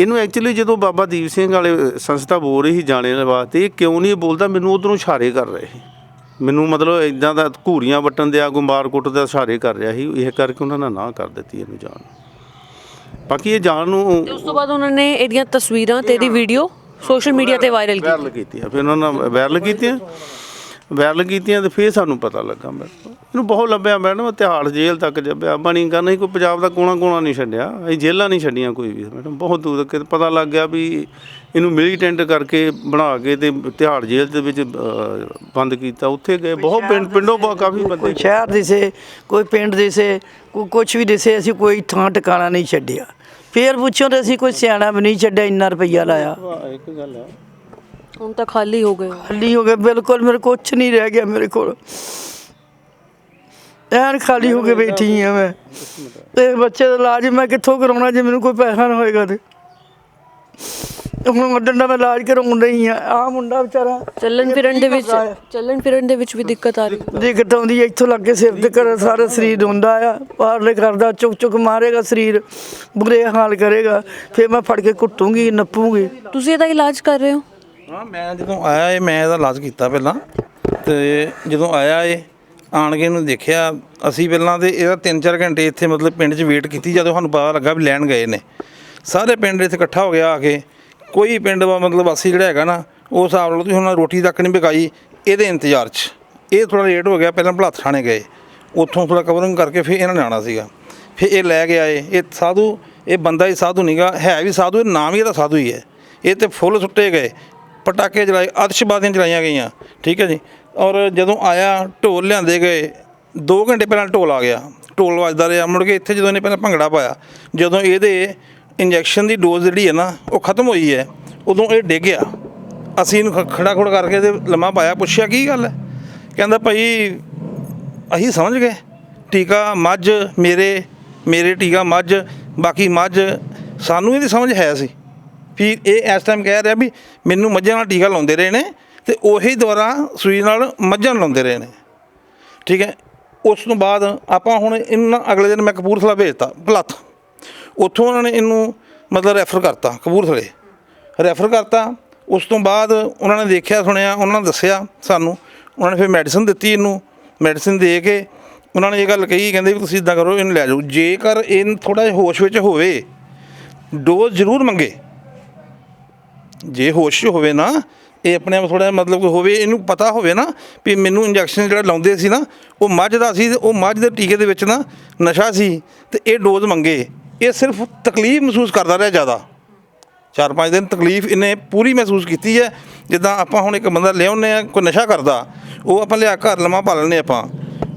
ਇਹਨੂੰ ਐਕਚੁਅਲੀ ਜਦੋਂ ਬਾਬਾ ਦੀਪ ਸਿੰਘ ਵਾਲੇ ਸੰਸਥਾ ਬੋਲ ਰਹੀ ਸੀ ਜਾਣੇ ਵਾਸਤੇ ਇਹ ਕਿਉਂ ਨਹੀਂ ਬੋਲਦਾ? ਮੈਨੂੰ ਉਧਰੋਂ ਇਸ਼ਾਰੇ ਕਰ ਰਹੇ ਸੀ। ਮੈਨੂੰ ਮਤਲਬ ਇਦਾਂ ਦਾ ਘੂਰੀਆਂ ਵਟਣ ਦਿਆ ਗੁੰਬਾਰ ਕੁੱਟ ਦਾ ਇਸ਼ਾਰੇ ਕਰ ਰਿਹਾ ਸੀ। ਇਹ ਕਰਕੇ ਉਹਨਾਂ ਨੇ ਨਾ ਕਰ ਦਿੱਤੀ ਇਹਨੂੰ ਜਾਣ। ਬਾਕੀ ਇਹ ਜਾਣ ਨੂੰ ਉਸ ਤੋਂ ਬਾਅਦ ਉਹਨਾਂ ਨੇ ਇਹਦੀਆਂ ਤਸਵੀਰਾਂ ਤੇ ਇਹਦੀ ਵੀਡੀਓ ਸੋਸ਼ਲ ਮੀਡੀਆ ਤੇ ਵਾਇਰਲ ਕੀਤੀ। ਫਿਰ ਉਹਨਾਂ ਨੇ ਵਾਇਰਲ ਕੀਤੀਆਂ। ਵਾਇਰਲ ਕੀਤੀਆਂ ਤੇ ਫਿਰ ਸਾਨੂੰ ਪਤਾ ਲੱਗਾ ਮੈਡਮ ਇਹਨੂੰ ਬਹੁਤ ਲੱਭਿਆ ਮੈਡਮ ਤਿਹਾੜ ਜੇਲ੍ਹ ਤੱਕ ਜੱਬਿਆ ਬਣੀ ਕਰਨਾ ਕੋਈ ਪੰਜਾਬ ਦਾ ਕੋਣਾ ਕੋਣਾ ਨਹੀਂ ਛੱਡਿਆ। ਇਹ ਜੇਲ੍ਹਾਂ ਨਹੀਂ ਛੱਡੀਆਂ ਕੋਈ ਵੀ। ਮੈਡਮ ਬਹੁਤ ਦੂਰ ਤੱਕ ਪਤਾ ਲੱਗ ਗਿਆ ਵੀ ਇਹਨੂੰ ਮਿਲੀਟੈਂਟ ਕਰਕੇ ਬਣਾ ਕੇ ਤੇ ਤਿਹਾੜ ਜੇਲ੍ਹ ਦੇ ਵਿੱਚ ਬੰਦ ਕੀਤਾ। ਉੱਥੇ ਗਏ ਬਹੁਤ ਪਿੰਡ ਪਿੰਡੋਂ ਬਹੁਤ ਕਾਫੀ ਬੰਦੇ ਸ਼ਹਿਰ ਦਿਸੇ ਕੋਈ ਪਿੰਡ ਦਿਸੇ ਕੋਈ ਕੁਝ ਵੀ ਦਿਸੇ ਅਸੀਂ ਕੋਈ ਥਾਂ ਟਿਕਾਣਾ ਨਹੀਂ ਛੱਡਿਆ। ਫੇਰ ਪੁੱਛੋ ਤੇ ਅਸੀਂ ਕੋਈ ਸਿਆਣਾ ਵੀ ਨਹੀਂ ਛੱਡਿਆ ਇੰਨਾ ਰੁਪਈਆ ਲਾਇਆ। ਇੱਕ ਗੱਲ ਹੈ ਹੁਣ ਤਾਂ ਖਾਲੀ ਹੋ ਗਏ ਖਾਲੀ ਹੋ ਗਿਆ ਬਿਲਕੁਲ ਮੇਰੇ ਕੁਛ ਨਹੀਂ ਰਹਿ ਗਿਆ ਮੇਰੇ ਕੋਲ। ਐਨ ਖਾਲੀ ਹੋ ਕੇ ਬੈਠੀ ਆ ਮੈਂ। ਤੇ ਬੱਚੇ ਦਾ ਇਲਾਜ ਮੈਂ ਕਿੱਥੋਂ ਕਰਾਉਣਾ ਜੇ ਮੈਨੂੰ ਕੋਈ ਪੈਸਾ ਨਾ ਹੋਏਗਾ ਤੇ। ਹੁਣ ਵੱਡਣ ਦਾ ਮੈਂ ਇਲਾਜ ਕਰਾਉਣ ਰਹੀ ਆ। ਆ ਮੁੰਡਾ ਵਿਚਾਰਾ ਚੱਲਣ ਫਿਰਨ ਦੇ ਵਿੱਚ ਚੱਲਣ ਫਿਰਨ ਦੇ ਵਿੱਚ ਵੀ ਦਿੱਕਤ ਆ ਰਹੀ। ਹੈ ਦਿੱਕਤ ਆਉਂਦੀ ਹੈ ਇੱਥੋਂ ਲੱਗ ਕੇ ਸਿਰ ਤੇ ਕਰ ਸਾਰਾ ਸਰੀਰ ਰੋਂਦਾ ਆ। ਪਾਰਲੇ ਕਰਦਾ ਚੁੱਕ ਚੁੱਕ ਮਾਰੇਗਾ ਸਰੀਰ। ਬੁਰੇ ਹਾਲ ਕਰੇਗਾ। ਫਿਰ ਮੈਂ ਫੜ ਕੇ ਕੁੱਟੂੰਗੀ ਨੱਪੂੰਗੀ। ਤੁਸੀਂ ਇਹਦਾ ਇਲਾਜ ਕਰ ਰਹੇ ਹੋ? ਹਾਂ, ਮੈਂ ਜਦੋਂ ਆਇਆ ਇਹ, ਮੈਂ ਇਹਦਾ ਇਲਾਜ ਕੀਤਾ ਪਹਿਲਾਂ। ਤੇ ਜਦੋਂ ਆਇਆ ਇਹ, ਆਣ ਕੇ ਇਹਨੂੰ ਦੇਖਿਆ, ਅਸੀਂ ਪਹਿਲਾਂ ਤੇ ਇਹਦਾ 3-4 ਘੰਟੇ ਇੱਥੇ ਮਤਲਬ ਪਿੰਡ 'ਚ ਵੇਟ ਕੀਤੀ, ਜਦੋਂ ਸਾਨੂੰ ਪਤਾ ਲੱਗਾ ਵੀ ਲੈਣ ਗਏ ਨੇ। ਸਾਰੇ ਪਿੰਡ ਇੱਥੇ ਇਕੱਠਾ ਹੋ ਗਿਆ ਆ ਕੇ। ਕੋਈ ਪਿੰਡ ਦਾ ਮਤਲਬ ਵਾਸੀ ਜਿਹੜਾ ਹੈਗਾ ਨਾ, ਉਹ ਹਿਸਾਬ ਨਾਲ ਤੁਸੀਂ ਉਹਨਾਂ ਰੋਟੀ ਤੱਕ ਨਹੀਂ ਪਕਾਈ, ਇਹਦੇ ਇੰਤਜ਼ਾਰ 'ਚ। ਇਹ ਥੋੜਾ ਲੇਟ ਹੋ ਗਿਆ, ਪਹਿਲਾਂ ਭਲਾਤ ਥਾਣੇ ਗਏ। ਉੱਥੋਂ ਥੋੜਾ ਕਵਰਿੰਗ ਕਰਕੇ ਫਿਰ ਇਹਨਾਂ ਨੇ ਆਉਣਾ ਸੀਗਾ। ਫਿਰ ਇਹ ਲੈ ਕੇ ਆਏ। ਇਹ ਸਾਧੂ, ਇਹ ਬੰਦਾ ਹੀ ਸਾਧੂ ਨਹੀਂਗਾ ਹੈ ਵੀ ਸਾਧੂ, ਇਹ ਨਾਮ ਹੀ ਇਹਦਾ ਸਾਧੂ ਹੀ ਹੈ। ਇਹ ਤੇ ਫੁੱਲ ਸੁੱਟੇ ਗਏ। ਪਟਾਕੇ ਚਲਾਏ ਆਤਿਸ਼ਬਾਜ਼ੀਆਂ ਚਲਾਈਆਂ ਗਈਆਂ, ਠੀਕ ਹੈ ਜੀ। ਔਰ ਜਦੋਂ ਆਇਆ, ਢੋਲ ਲਿਆਂਦੇ ਗਏ 2 ਘੰਟੇ ਪਹਿਲਾਂ ਢੋਲ ਆ ਗਿਆ। ਢੋਲ ਵੱਜਦਾ ਰਿਹਾ, ਮੁੜ ਕੇ ਇੱਥੇ ਜਦੋਂ ਇਹਨੇ ਪਹਿਲਾਂ ਭੰਗੜਾ ਪਾਇਆ, ਜਦੋਂ ਇਹਦੇ ਇੰਜੈਕਸ਼ਨ ਦੀ ਡੋਜ਼ ਜਿਹੜੀ ਹੈ ਨਾ, ਉਹ ਖਤਮ ਹੋਈ ਹੈ, ਉਦੋਂ ਇਹ ਡਿੱਗ ਗਿਆ। ਅਸੀਂ ਇਹਨੂੰ ਖੜਾ ਖੜਾ ਕਰਕੇ ਤੇ ਲੰਮਾ ਪਾਇਆ, ਪੁੱਛਿਆ, ਕੀ ਗੱਲ ਹੈ? ਕਹਿੰਦਾ, ਭਾਈ, ਅਸੀਂ ਸਮਝ ਗਏ। ਟੀਕਾ ਮੱਝ, ਮੇਰੇ ਮੇਰੇ ਟੀਕਾ ਮੱਝ, ਬਾਕੀ ਮੱਝ, ਸਾਨੂੰ ਇਹਦੀ ਸਮਝ ਹੈ ਸੀ। ਵੀ ਇਹ ਇਸ ਟਾਈਮ ਕਹਿ ਰਿਹਾ ਵੀ ਮੈਨੂੰ ਮੱਝਾਂ ਨਾਲ ਟੀਕਾ ਲਾਉਂਦੇ ਰਹੇ ਨੇ ਤੇ ਉਹੀ ਦੁਆਰਾ ਸੂਈ ਨਾਲ ਮੱਝਾਂ ਨੂੰ ਲਾਉਂਦੇ ਰਹੇ ਨੇ। ਠੀਕ ਹੈ? ਉਸ ਤੋਂ ਬਾਅਦ ਆਪਾਂ ਹੁਣ ਇਹਨੂੰ ਅਗਲੇ ਦਿਨ ਮੈਂ ਕਪੂਰਥਲਾ ਭੇਜਤਾ, ਭਲੱਥ। ਉੱਥੋਂ ਉਹਨਾਂ ਨੇ ਇਹਨੂੰ ਮਤਲਬ ਰੈਫਰ ਕਰਤਾ, ਕਪੂਰਥਲੇ। ਰੈਫਰ ਕਰਤਾ। ਉਸ ਤੋਂ ਬਾਅਦ ਉਹਨਾਂ ਨੇ ਦੇਖਿਆ, ਸੁਣਿਆ, ਉਹਨਾਂ ਨੇ ਦੱਸਿਆ ਸਾਨੂੰ। ਉਹਨਾਂ ਨੇ ਫਿਰ ਮੈਡੀਸਨ ਦਿੱਤੀ ਇਹਨੂੰ। ਮੈਡੀਸਨ ਦੇ ਕੇ ਉਹਨਾਂ ਨੇ ਇਹ ਗੱਲ ਕਹੀ, ਕਹਿੰਦੇ ਵੀ ਤੁਸੀਂ ਇਦਾਂ ਕਰੋ, ਇਹਨੂੰ ਲੈ ਜਾਓ। ਜੇਕਰ ਇਹ ਥੋੜਾ ਜਿਹਾ ਹੋਸ਼ ਵਿੱਚ ਹੋਵੇ ਡੋਜ਼ ਜ਼ਰੂਰ ਮੰਗੇ। ਜੇ ਹੋਸ਼ 'ਚ ਹੋਵੇ ਨਾ, ਇਹ ਆਪਣੇ ਆਪ ਥੋੜਾ ਮਤਲਬ ਕਿ ਹੋਵੇ, ਇਹਨੂੰ ਪਤਾ ਹੋਵੇ ਨਾ ਵੀ ਮੈਨੂੰ ਇੰਜੈਕਸ਼ਨ ਜਿਹੜਾ ਲਾਉਂਦੇ ਸੀ ਨਾ, ਉਹ ਮੱਝ ਦਾ ਸੀ ਤੇ ਉਹ ਮੱਝ ਦੇ ਟੀਕੇ ਦੇ ਵਿੱਚ ਨਾ ਨਸ਼ਾ ਸੀ ਤੇ ਇਹ ਡੋਜ਼ ਮੰਗੇ। ਇਹ ਸਿਰਫ ਤਕਲੀਫ ਮਹਿਸੂਸ ਕਰਦਾ ਰਿਹਾ ਜ਼ਿਆਦਾ। ਚਾਰ ਪੰਜ ਦਿਨ ਤਕਲੀਫ ਇਹਨੇ ਪੂਰੀ ਮਹਿਸੂਸ ਕੀਤੀ ਹੈ। ਜਿੱਦਾਂ ਆਪਾਂ ਹੁਣ ਇੱਕ ਬੰਦਾ ਲਿਆਉਂਦੇ ਆ ਕੋਈ ਨਸ਼ਾ ਕਰਦਾ, ਉਹ ਆਪਾਂ ਲਿਆ ਘਰ ਲੰਮਾ ਪਾ ਲੈਂਦੇ ਆਪਾਂ।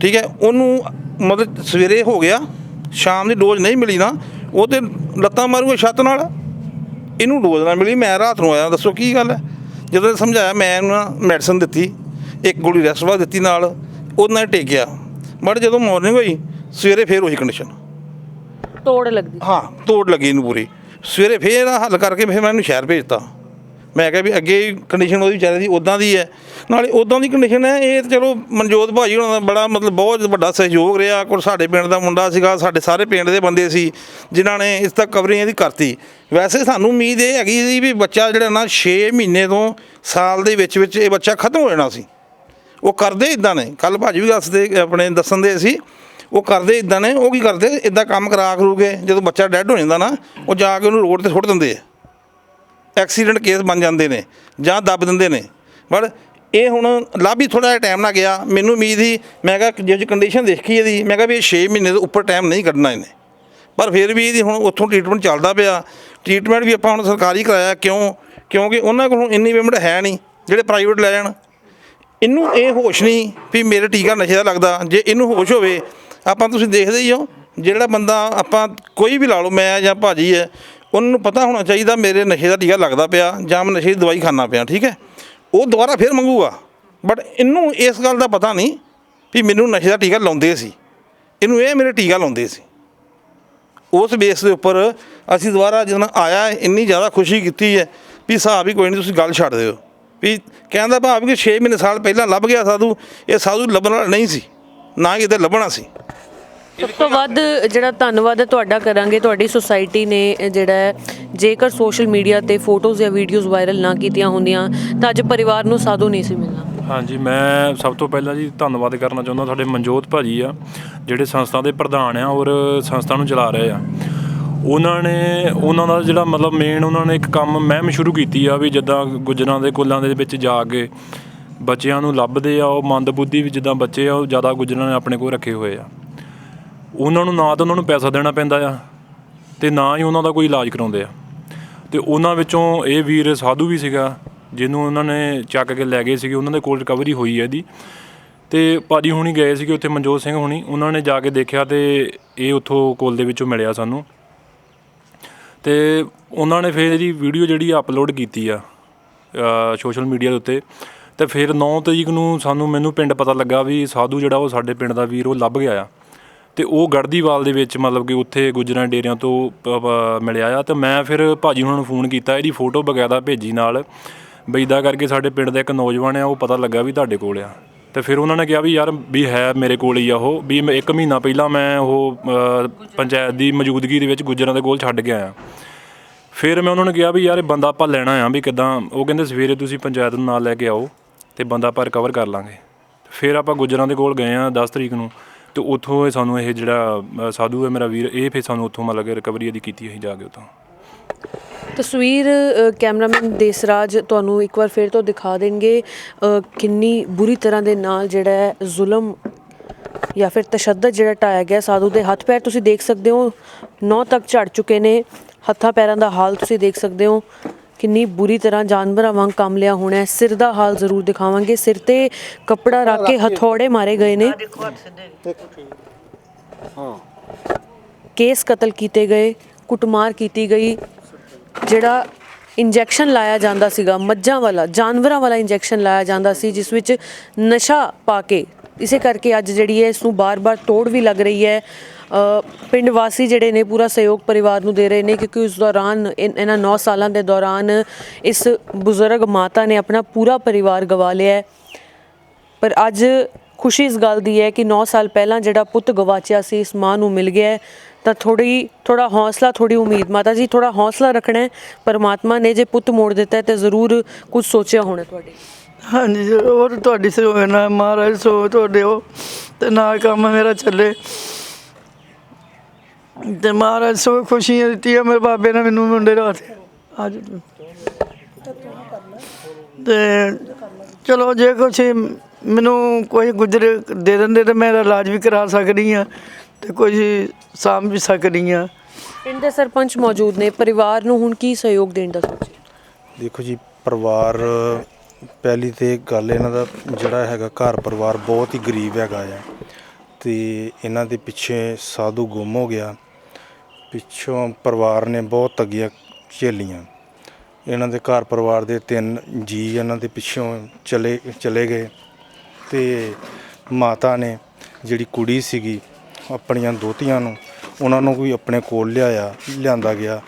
ਠੀਕ ਹੈ, ਉਹਨੂੰ ਮਤਲਬ ਸਵੇਰੇ ਹੋ ਗਿਆ, ਸ਼ਾਮ ਦੀ ਡੋਜ਼ ਨਹੀਂ ਮਿਲੀ ਨਾ ਉਹ ਤੇ ਲੱਤਾਂ ਮਾਰੂਗਾ ਛੱਤ ਨਾਲ। ਇਹਨੂੰ ਡੋਜ਼ ਨਾ ਮਿਲੀ ਮੈਂ ਰਾਤ ਨੂੰ ਆਇਆ ਦੱਸੋ ਕੀ ਗੱਲ ਹੈ? ਜਦੋਂ ਸਮਝਾਇਆ ਮੈਂ ਇਹਨੂੰ ਮੈਡੀਸਨ ਦਿੱਤੀ ਇੱਕ ਗੋਲੀ ਰੈਸਵਾ ਦਿੱਤੀ ਨਾਲ ਉਹਨਾਂ ਨੇ ਟੇਕਿਆ ਬਟ ਜਦੋਂ ਮਾਰਨਿੰਗ ਹੋਈ ਸਵੇਰੇ ਫੇਰ ਉਹੀ ਕੰਡੀਸ਼ਨ ਤੋੜ ਲੱਗਦੀ। ਹਾਂ ਤੋੜ ਲੱਗੀ ਇਹਨੂੰ ਪੂਰੀ। ਸਵੇਰੇ ਫੇਰ ਹੱਲ ਕਰਕੇ ਫਿਰ ਮੈਂ ਇਹਨੂੰ ਸ਼ਹਿਰ ਭੇਜਤਾ। ਮੈਂ ਕਿਹਾ ਵੀ ਅੱਗੇ ਕੰਡੀਸ਼ਨ ਉਹਦੀ ਵਿਚਾਰੇ ਦੀ ਉਦਾਂ ਦੀ ਹੈ। ਨਾਲੇ ਉਦਾਂ ਦੀ ਕੰਡੀਸ਼ਨ ਹੈ, ਇਹ ਤਾਂ ਚਲੋ ਮਨਜੋਤ ਭਾਜੀ ਉਹਨਾਂ ਦਾ ਬੜਾ ਮਤਲਬ ਬਹੁਤ ਵੱਡਾ ਸਹਿਯੋਗ ਰਿਹਾ। ਕੋਈ ਸਾਡੇ ਪਿੰਡ ਦਾ ਮੁੰਡਾ ਸੀਗਾ, ਸਾਡੇ ਸਾਰੇ ਪਿੰਡ ਦੇ ਬੰਦੇ ਸੀ, ਜਿਨ੍ਹਾਂ ਨੇ ਇਸ ਤੱਕ ਕਵਰਿੰਗ ਇਹਦੀ ਕਰਤੀ। ਵੈਸੇ ਸਾਨੂੰ ਉਮੀਦ ਇਹ ਹੈਗੀ ਸੀ ਵੀ ਬੱਚਾ ਜਿਹੜਾ ਨਾ 6 ਮਹੀਨੇ ਤੋਂ ਸਾਲ ਦੇ ਵਿੱਚ ਵਿੱਚ ਇਹ ਬੱਚਾ ਖਤਮ ਹੋ ਜਾਣਾ ਸੀ। ਉਹ ਕਰਦੇ ਇਦਾਂ ਨੇ। ਕੱਲ ਭਾਜੀ ਵੀ ਦੱਸਦੇ, ਆਪਣੇ ਦੱਸਣ ਦੇ ਸੀ, ਉਹ ਕਰਦੇ ਇਦਾਂ ਨੇ। ਉਹ ਕੀ ਕਰਦੇ? ਇਦਾਂ ਕੰਮ ਕਰਾ ਕਰੂਗੇ ਜਦੋਂ ਬੱਚਾ ਡੈੱਡ ਹੋ ਜਾਂਦਾ ਨਾ, ਉਹ ਜਾ ਕੇ ਉਹਨੂੰ ਰੋਡ ਤੇ ਸੁੱਟ ਦਿੰਦੇ ਆ। ਐਕਸੀਡੈਂਟ ਕੇਸ ਬਣ ਜਾਂਦੇ ਨੇ ਜਾਂ ਦੱਬ ਦਿੰਦੇ ਨੇ। ਪਰ ਇਹ ਹੁਣ ਲੱਭ ਹੀ ਥੋੜਾ ਜਿਹਾ ਟਾਈਮ ਨਾ ਗਿਆ। ਮੈਨੂੰ ਉਮੀਦ ਸੀ, ਮੈਂ ਕਿਹਾ ਜਿਹੋ ਜਿਹੀ ਕੰਡੀਸ਼ਨ ਦੇਖੀ ਇਹਦੀ, ਮੈਂ ਕਿਹਾ ਵੀ ਇਹ 6 ਮਹੀਨੇ ਤੋਂ ਉੱਪਰ ਟਾਈਮ ਨਹੀਂ ਕੱਢਣਾ ਇਹਨੇ। ਪਰ ਫਿਰ ਵੀ ਇਹਦੀ ਹੁਣ ਉੱਥੋਂ ਟ੍ਰੀਟਮੈਂਟ ਚੱਲਦਾ ਪਿਆ। ਟ੍ਰੀਟਮੈਂਟ ਵੀ ਆਪਾਂ ਹੁਣ ਸਰਕਾਰੀ ਕਰਾਇਆ, ਕਿਉਂ? ਕਿਉਂਕਿ ਉਹਨਾਂ ਕੋਲ ਇੰਨੀ ਪੇਮੈਂਟ ਹੈ ਨਹੀਂ, ਜਿਹੜੇ ਪ੍ਰਾਈਵੇਟ ਲੈ ਜਾਣ। ਇਹਨੂੰ ਇਹ ਹੋਸ਼ ਨਹੀਂ ਵੀ ਮੇਰੇ ਟੀਕਾ ਨਸ਼ੇ ਦਾ ਲੱਗਦਾ। ਜੇ ਇਹਨੂੰ ਹੋਸ਼ ਹੋਵੇ, ਆਪਾਂ ਤੁਸੀਂ ਦੇਖਦੇ ਹੀ ਹੋ, ਜਿਹੜਾ ਬੰਦਾ ਆਪਾਂ ਕੋਈ ਵੀ ਲਾ ਲਓ, ਮੈਂ ਜਾਂ ਭਾਜੀ ਹੈ ਉਹਨਾਂ ਨੂੰ ਪਤਾ ਹੋਣਾ ਚਾਹੀਦਾ ਮੇਰੇ ਨਸ਼ੇ ਦਾ ਟੀਕਾ ਲੱਗਦਾ ਪਿਆ ਜਾਂ ਮੈਂ ਨਸ਼ੇ ਦੀ ਦਵਾਈ ਖਾਣਾ ਪਿਆ, ਠੀਕ ਹੈ? ਉਹ ਦੁਬਾਰਾ ਫਿਰ ਮੰਗੂਗਾ। ਬਟ ਇਹਨੂੰ ਇਸ ਗੱਲ ਦਾ ਪਤਾ ਨਹੀਂ ਵੀ ਮੈਨੂੰ ਨਸ਼ੇ ਦਾ ਟੀਕਾ ਲਾਉਂਦੇ ਸੀ। ਇਹਨੂੰ ਇਹ ਮੇਰੇ ਟੀਕਾ ਲਾਉਂਦੇ ਸੀ। ਉਸ ਬੇਸ ਦੇ ਉੱਪਰ ਅਸੀਂ ਦੁਬਾਰਾ ਜਦੋਂ ਆਇਆ, ਇੰਨੀ ਜ਼ਿਆਦਾ ਖੁਸ਼ੀ ਕੀਤੀ ਹੈ ਵੀ ਹਿਸਾਬ ਹੀ ਕੋਈ ਨਹੀਂ, ਤੁਸੀਂ ਗੱਲ ਛੱਡ ਦਿਓ। ਵੀ ਕਹਿੰਦਾ ਭਾਵ ਕਿ 6 ਮਹੀਨੇ ਸਾਲ ਪਹਿਲਾਂ ਲੱਭ ਗਿਆ ਸਾਧੂ, ਇਹ ਸਾਧੂ ਲੱਭਣਾ ਨਹੀਂ ਸੀ, ਨਾ ਹੀ ਇਹਦੇ ਲੱਭਣਾ ਸੀ। ਸਭ ਤੋਂ ਵੱਧ ਜਿਹੜਾ ਧੰਨਵਾਦ ਹੈ ਤੁਹਾਡਾ ਕਰਾਂਗੇ ਤੁਹਾਡੀ ਸੁਸਾਇਟੀ ਨੇ ਜਿਹੜਾ ਹੈ, ਜੇਕਰ ਸੋਸ਼ਲ ਮੀਡੀਆ ਤੇ ਫੋਟੋਜ਼ ਜਾਂ ਵੀਡੀਓਜ਼ ਵਾਇਰਲ ਨਾ ਕੀਤੀਆਂ ਹੁੰਦੀਆਂ ਤਾਂ ਅੱਜ ਪਰਿਵਾਰ ਨੂੰ ਸਾਧੂ ਨਹੀਂ ਸੀ ਮਿਲਣਾ। ਹਾਂਜੀ ਮੈਂ ਸਭ ਤੋਂ ਪਹਿਲਾਂ ਜੀ ਧੰਨਵਾਦ ਕਰਨਾ ਚਾਹੁੰਦਾ ਸਾਡੇ ਮਨਜੋਤ ਭਾਜੀ ਆ ਜਿਹੜੇ ਸੰਸਥਾ ਦੇ ਪ੍ਰਧਾਨ ਆ ਔਰ ਸੰਸਥਾ ਨੂੰ ਚਲਾ ਰਹੇ ਆ। ਉਹਨਾਂ ਨੇ ਉਹਨਾਂ ਦਾ ਜਿਹੜਾ ਮਤਲਬ ਮੇਨ ਉਹਨਾਂ ਨੇ ਇੱਕ ਕੰਮ ਮਹਿਮ ਸ਼ੁਰੂ ਕੀਤੀ ਆ ਵੀ ਜਿੱਦਾਂ ਗੁੱਜਰਾਂ ਦੇ ਕੁੱਲਾਂ ਦੇ ਵਿੱਚ ਜਾ ਕੇ ਬੱਚਿਆਂ ਨੂੰ ਲੱਭਦੇ ਆ ਉਹ ਮੰਦਬੁੱਧੀ ਵੀ ਜਿੱਦਾਂ ਬੱਚੇ ਆ ਉਹ ਜ਼ਿਆਦਾ ਗੁੱਜਰਾਂ ਨੇ ਆਪਣੇ ਕੋਲ ਰੱਖੇ ਹੋਏ ਆ। ਉਹਨਾਂ ਨੂੰ ਨਾ ਤਾਂ ਉਹਨਾਂ ਨੂੰ ਪੈਸਾ ਦੇਣਾ ਪੈਂਦਾ ਆ ਤੇ ਨਾ ਹੀ ਉਹਨਾਂ ਦਾ ਕੋਈ ਇਲਾਜ ਕਰਾਉਂਦੇ ਆ। ਤੇ ਉਹਨਾਂ ਵਿੱਚੋਂ ਇਹ ਵੀਰ ਸਾਧੂ ਵੀ ਸੀਗਾ, ਜਿਹਨੂੰ ਉਹਨਾਂ ਨੇ ਚੱਕ ਕੇ ਲੈ ਗਏ ਸੀਗੇ, ਉਹਨਾਂ ਦੇ ਕੋਲ ਰਿਕਵਰੀ ਹੋਈ ਹੈ ਇਹਦੀ। ਤੇ ਭਾਜੀ ਹੁਣੀ ਗਏ ਸੀਗੇ ਉੱਥੇ ਮਨਜੋਤ ਸਿੰਘ ਹੁਣੀ, ਉਹਨਾਂ ਨੇ ਜਾ ਕੇ ਦੇਖਿਆ ਤੇ ਇਹ ਉੱਥੋਂ ਕੋਲ ਦੇ ਵਿੱਚੋਂ ਮਿਲਿਆ ਸਾਨੂੰ। ਤੇ ਉਹਨਾਂ ਨੇ ਫਿਰ ਇਹਦੀ ਵੀਡੀਓ ਜਿਹੜੀ ਅਪਲੋਡ ਕੀਤੀ ਆ ਸੋਸ਼ਲ ਮੀਡੀਆ ਦੇ ਉੱਤੇ। ਤੇ ਫਿਰ 9 ਤਰੀਕ ਨੂੰ ਸਾਨੂੰ ਮੈਨੂੰ ਪਿੰਡ ਪਤਾ ਲੱਗਾ ਵੀ ਸਾਧੂ ਜਿਹੜਾ ਉਹ ਸਾਡੇ ਪਿੰਡ ਦਾ ਵੀਰ, ਉਹ ਲੱਭ ਗਿਆ ਆ। ਤੇ ਉਹ ਗੜਦੀਵਾਲ ਦੇ ਵਿੱਚ ਮਤਲਬ ਕਿ ਉੱਥੇ ਗੁੱਜਰਾਂ ਡੇਰਿਆਂ ਤੋਂ ਮਿਲਿਆ ਆ ਤੇ ਮੈਂ ਫਿਰ ਭਾਜੀ ਉਹਨਾਂ ਨੂੰ ਫੋਨ ਕੀਤਾ, ਇਹਦੀ ਫੋਟੋ ਵਗੈਰਾ ਭੇਜੀ ਨਾਲ, ਬਈ ਇਦਾਂ ਕਰਕੇ ਸਾਡੇ ਪਿੰਡ ਦਾ ਇੱਕ ਨੌਜਵਾਨ ਆ, ਉਹ ਪਤਾ ਲੱਗਾ ਵੀ ਤੁਹਾਡੇ ਕੋਲ ਆ। ਤੇ ਫਿਰ ਉਹਨਾਂ ਨੇ ਕਿਹਾ ਵੀ ਯਾਰ ਵੀ ਹੈ ਮੇਰੇ ਕੋਲ ਹੀ ਆ ਉਹ, ਵੀ ਮੈਂ ਇੱਕ ਮਹੀਨਾ ਪਹਿਲਾਂ ਮੈਂ ਉਹ ਪੰਚਾਇਤ ਦੀ ਮੌਜੂਦਗੀ ਦੇ ਵਿੱਚ ਗੁੱਜਰਾਂ ਦੇ ਕੋਲ ਛੱਡ ਕੇ ਆਇਆ। ਫਿਰ ਮੈਂ ਉਹਨਾਂ ਨੂੰ ਕਿਹਾ ਵੀ ਯਾਰ ਇਹ ਬੰਦਾ ਆਪਾਂ ਲੈਣਾ ਆ ਵੀ ਕਿਦਾਂ, ਉਹ ਕਹਿੰਦੇ ਸਵੇਰੇ ਤੁਸੀਂ ਪੰਚਾਇਤ ਨੂੰ ਨਾਲ ਲੈ ਕੇ ਆਓ ਤੇ ਬੰਦਾ ਆਪਾਂ ਰਿਕਵਰ ਕਰ ਲਾਂਗੇ। ਫਿਰ ਆਪਾਂ ਗੁੱਜਰਾਂ ਦੇ ਕੋਲ ਗਏ ਆ 10 ਤਰੀਕ ਨੂੰ। ਤੇ ਉੱਥੋਂ ਇਹ ਸਾਨੂੰ ਇਹ ਜਿਹੜਾ ਅ, ਸਾਧੂ ਹੈ ਮੇਰਾ ਵੀਰ ਇਹ ਫਿਰ ਸਾਨੂੰ ਉੱਥੋਂ ਮਤਲਬ ਕਿ ਰਿਕਵਰੀ ਇਹਦੀ ਕੀਤੀ ਅਸੀਂ ਜਾ ਕੇ ਉੱਥੋਂ। ਤਸਵੀਰ ਅ, ਕੈਮਰਾਮੈਨ ਦੇਸਰਾਜ ਤੁਹਾਨੂੰ ਇੱਕ ਵਾਰ ਫਿਰ ਤੋਂ ਦਿਖਾ ਦੇਣਗੇ ਅ, ਕਿੰਨੀ ਬੁਰੀ ਤਰ੍ਹਾਂ ਦੇ ਨਾਲ ਜਿਹੜਾ ਹੈ ਜ਼ੁਲਮ ਜਾਂ ਫਿਰ ਤਸ਼ੱਦਦ ਜਿਹੜਾ ਢਾਇਆ ਗਿਆ ਸਾਧੂ ਦੇ ਹੱਥ ਪੈਰ। ਤੁਸੀਂ ਦੇਖ ਸਕਦੇ ਹੋ ਨੌ ਤੱਕ ਝੜ ਚੁੱਕੇ ਨੇ ਹੱਥਾਂ ਪੈਰਾਂ ਦਾ ਹਾਲ ਤੁਸੀਂ ਦੇਖ ਸਕਦੇ ਹੋ। ਕਿੰਨੀ ਬੁਰੀ ਤਰ੍ਹਾਂ ਜਾਨਵਰਾਂ ਵਾਂਗ ਕੰਮ ਲਿਆ ਹੋਣਾ ਹੈ। ਸਿਰ ਦਾ ਹਾਲ ਜ਼ਰੂਰ ਦਿਖਾਵਾਂਗੇ। ਸਿਰ ਤੇ ਕੱਪੜਾ ਰੱਖ ਕੇ ਹਥੌੜੇ ਮਾਰੇ ਗਏ ਨੇ। ਕੇਸ ਕਤਲ ਕੀਤੇ ਗਏ ਕੁੱਟਮਾਰ ਕੀਤੀ ਗਈ ਜਿਹੜਾ ਇੰਜੈਕਸ਼ਨ ਲਾਇਆ ਜਾਂਦਾ ਸੀਗਾ ਮੱਝਾਂ ਵਾਲਾ ਜਾਨਵਰਾਂ ਵਾਲਾ ਇੰਜੈਕਸ਼ਨ ਲਾਇਆ ਜਾਂਦਾ ਸੀ ਜਿਸ ਵਿੱਚ ਨਸ਼ਾ ਪਾ ਕੇ ਇਸੇ ਕਰਕੇ ਅੱਜ ਜਿਹੜੀ ਹੈ ਇਸ ਨੂੰ ਬਾਰ-ਬਾਰ ਤੋੜ ਵੀ ਲੱਗ ਰਹੀ ਹੈ। ਪਿੰਡ ਵਾਸੀ ਜਿਹੜੇ ਨੇ ਪੂਰਾ ਸਹਿਯੋਗ ਪਰਿਵਾਰ ਨੂੰ ਦੇ ਰਹੇ ਨੇ ਕਿਉਂਕਿ ਉਸ ਦੌਰਾਨ ਇਨ- ਇਹਨਾਂ 9 ਸਾਲਾਂ ਦੇ ਦੌਰਾਨ ਇਸ ਬਜ਼ੁਰਗ ਮਾਤਾ ਨੇ ਆਪਣਾ ਪੂਰਾ ਪਰਿਵਾਰ ਗਵਾ ਲਿਆ ਹੈ। ਪਰ ਅੱਜ ਖੁਸ਼ੀ ਇਸ ਗੱਲ ਦੀ ਹੈ ਕਿ 9 ਸਾਲ ਪਹਿਲਾਂ ਜਿਹੜਾ ਪੁੱਤ ਗਵਾਚਿਆ ਸੀ ਇਸ ਮਾਂ ਨੂੰ ਮਿਲ ਗਿਆ ਤਾਂ ਥੋੜੀ ਥੋੜਾ ਹੌਸਲਾ ਥੋੜੀ ਉਮੀਦ ਮਾਤਾ ਜੀ ਥੋੜਾ ਹੌਸਲਾ ਰੱਖਣਾ ਪਰਮਾਤਮਾ ਨੇ ਜੇ ਪੁੱਤ ਮੋੜ ਦਿੱਤਾ ਹੈ ਤੇ ਜ਼ਰੂਰ ਕੁਝ ਸੋਚਿਆ ਹੋਣਾ ਤੁਹਾਡੇ। ਹਾਂਜੀ ਜੀ, ਉਹ ਤੁਹਾਡੀ ਸੇਵਾ ਨਾ ਮਹਾਰਾਜ ਸੋ ਤੁਹਾਡੇ ਉਹ ਤੇ ਨਾ ਕੰਮ ਮੇਰਾ ਚੱਲੇ। ਤੇ ਮਹਾਰਾਜ ਸੋ ਖੁਸ਼ੀਆਂ ਦਿੱਤੀਆਂ ਮੇਰੇ ਬਾਬੇ ਨੇ ਮੈਨੂੰ ਮੁੰਡੇ ਰਾਤ ਅੱਜ ਤੇ ਚਲੋ ਜੇ ਕੁਛ ਮੈਨੂੰ ਕੋਈ ਗੁਜਰ ਦੇ ਦਿੰਦੇ ਤੇ ਮੇਰਾ ਇਲਾਜ ਵੀ ਕਰਾ ਸਕਦੀ ਆ ਤੇ ਕੁਝ ਸਾਂਭ ਵੀ ਸਕਦੀ ਆ। ਪਿੰਡ ਦੇ ਸਰਪੰਚ ਮੌਜੂਦ ਨੇ ਪਰਿਵਾਰ ਨੂੰ ਹੁਣ ਕੀ ਸਹਿਯੋਗ ਦੇਣ ਦਾ ਸੋਚਿਆ? ਦੇਖੋ ਜੀ ਪਰਿਵਾਰ ਪਹਿਲੀ ਤੇ ਗੱਲ ਇਹਨਾਂ ਦਾ ਜਿਹੜਾ ਹੈਗਾ ਘਰ ਪਰਿਵਾਰ ਬਹੁਤ ਹੀ ਗਰੀਬ ਹੈਗਾ ਆ ਤੇ ਇਹਨਾਂ ਦੇ ਪਿੱਛੇ ਸਾਧੂ ਗੁੰਮ ਹੋ ਗਿਆ। ਪਿੱਛੋਂ ਪਰਿਵਾਰ ਨੇ ਬਹੁਤ ਤਗੀਆਂ ਝੇਲੀਆਂ। ਇਹਨਾਂ ਦੇ ਘਰ ਪਰਿਵਾਰ ਦੇ ਤਿੰਨ ਜੀ ਇਹਨਾਂ ਦੇ ਪਿੱਛੋਂ ਚਲੇ ਚਲੇ ਗਏ ਤੇ ਮਾਤਾ ਨੇ ਜਿਹੜੀ ਕੁੜੀ ਸੀਗੀ ਆਪਣੀਆਂ ਦੋਤੀਆਂ ਨੂੰ, ਉਹਨਾਂ ਨੂੰ ਵੀ ਆਪਣੇ ਕੋਲ ਲਿਆਇਆ, ਲਿਆਂਦਾ ਗਿਆ।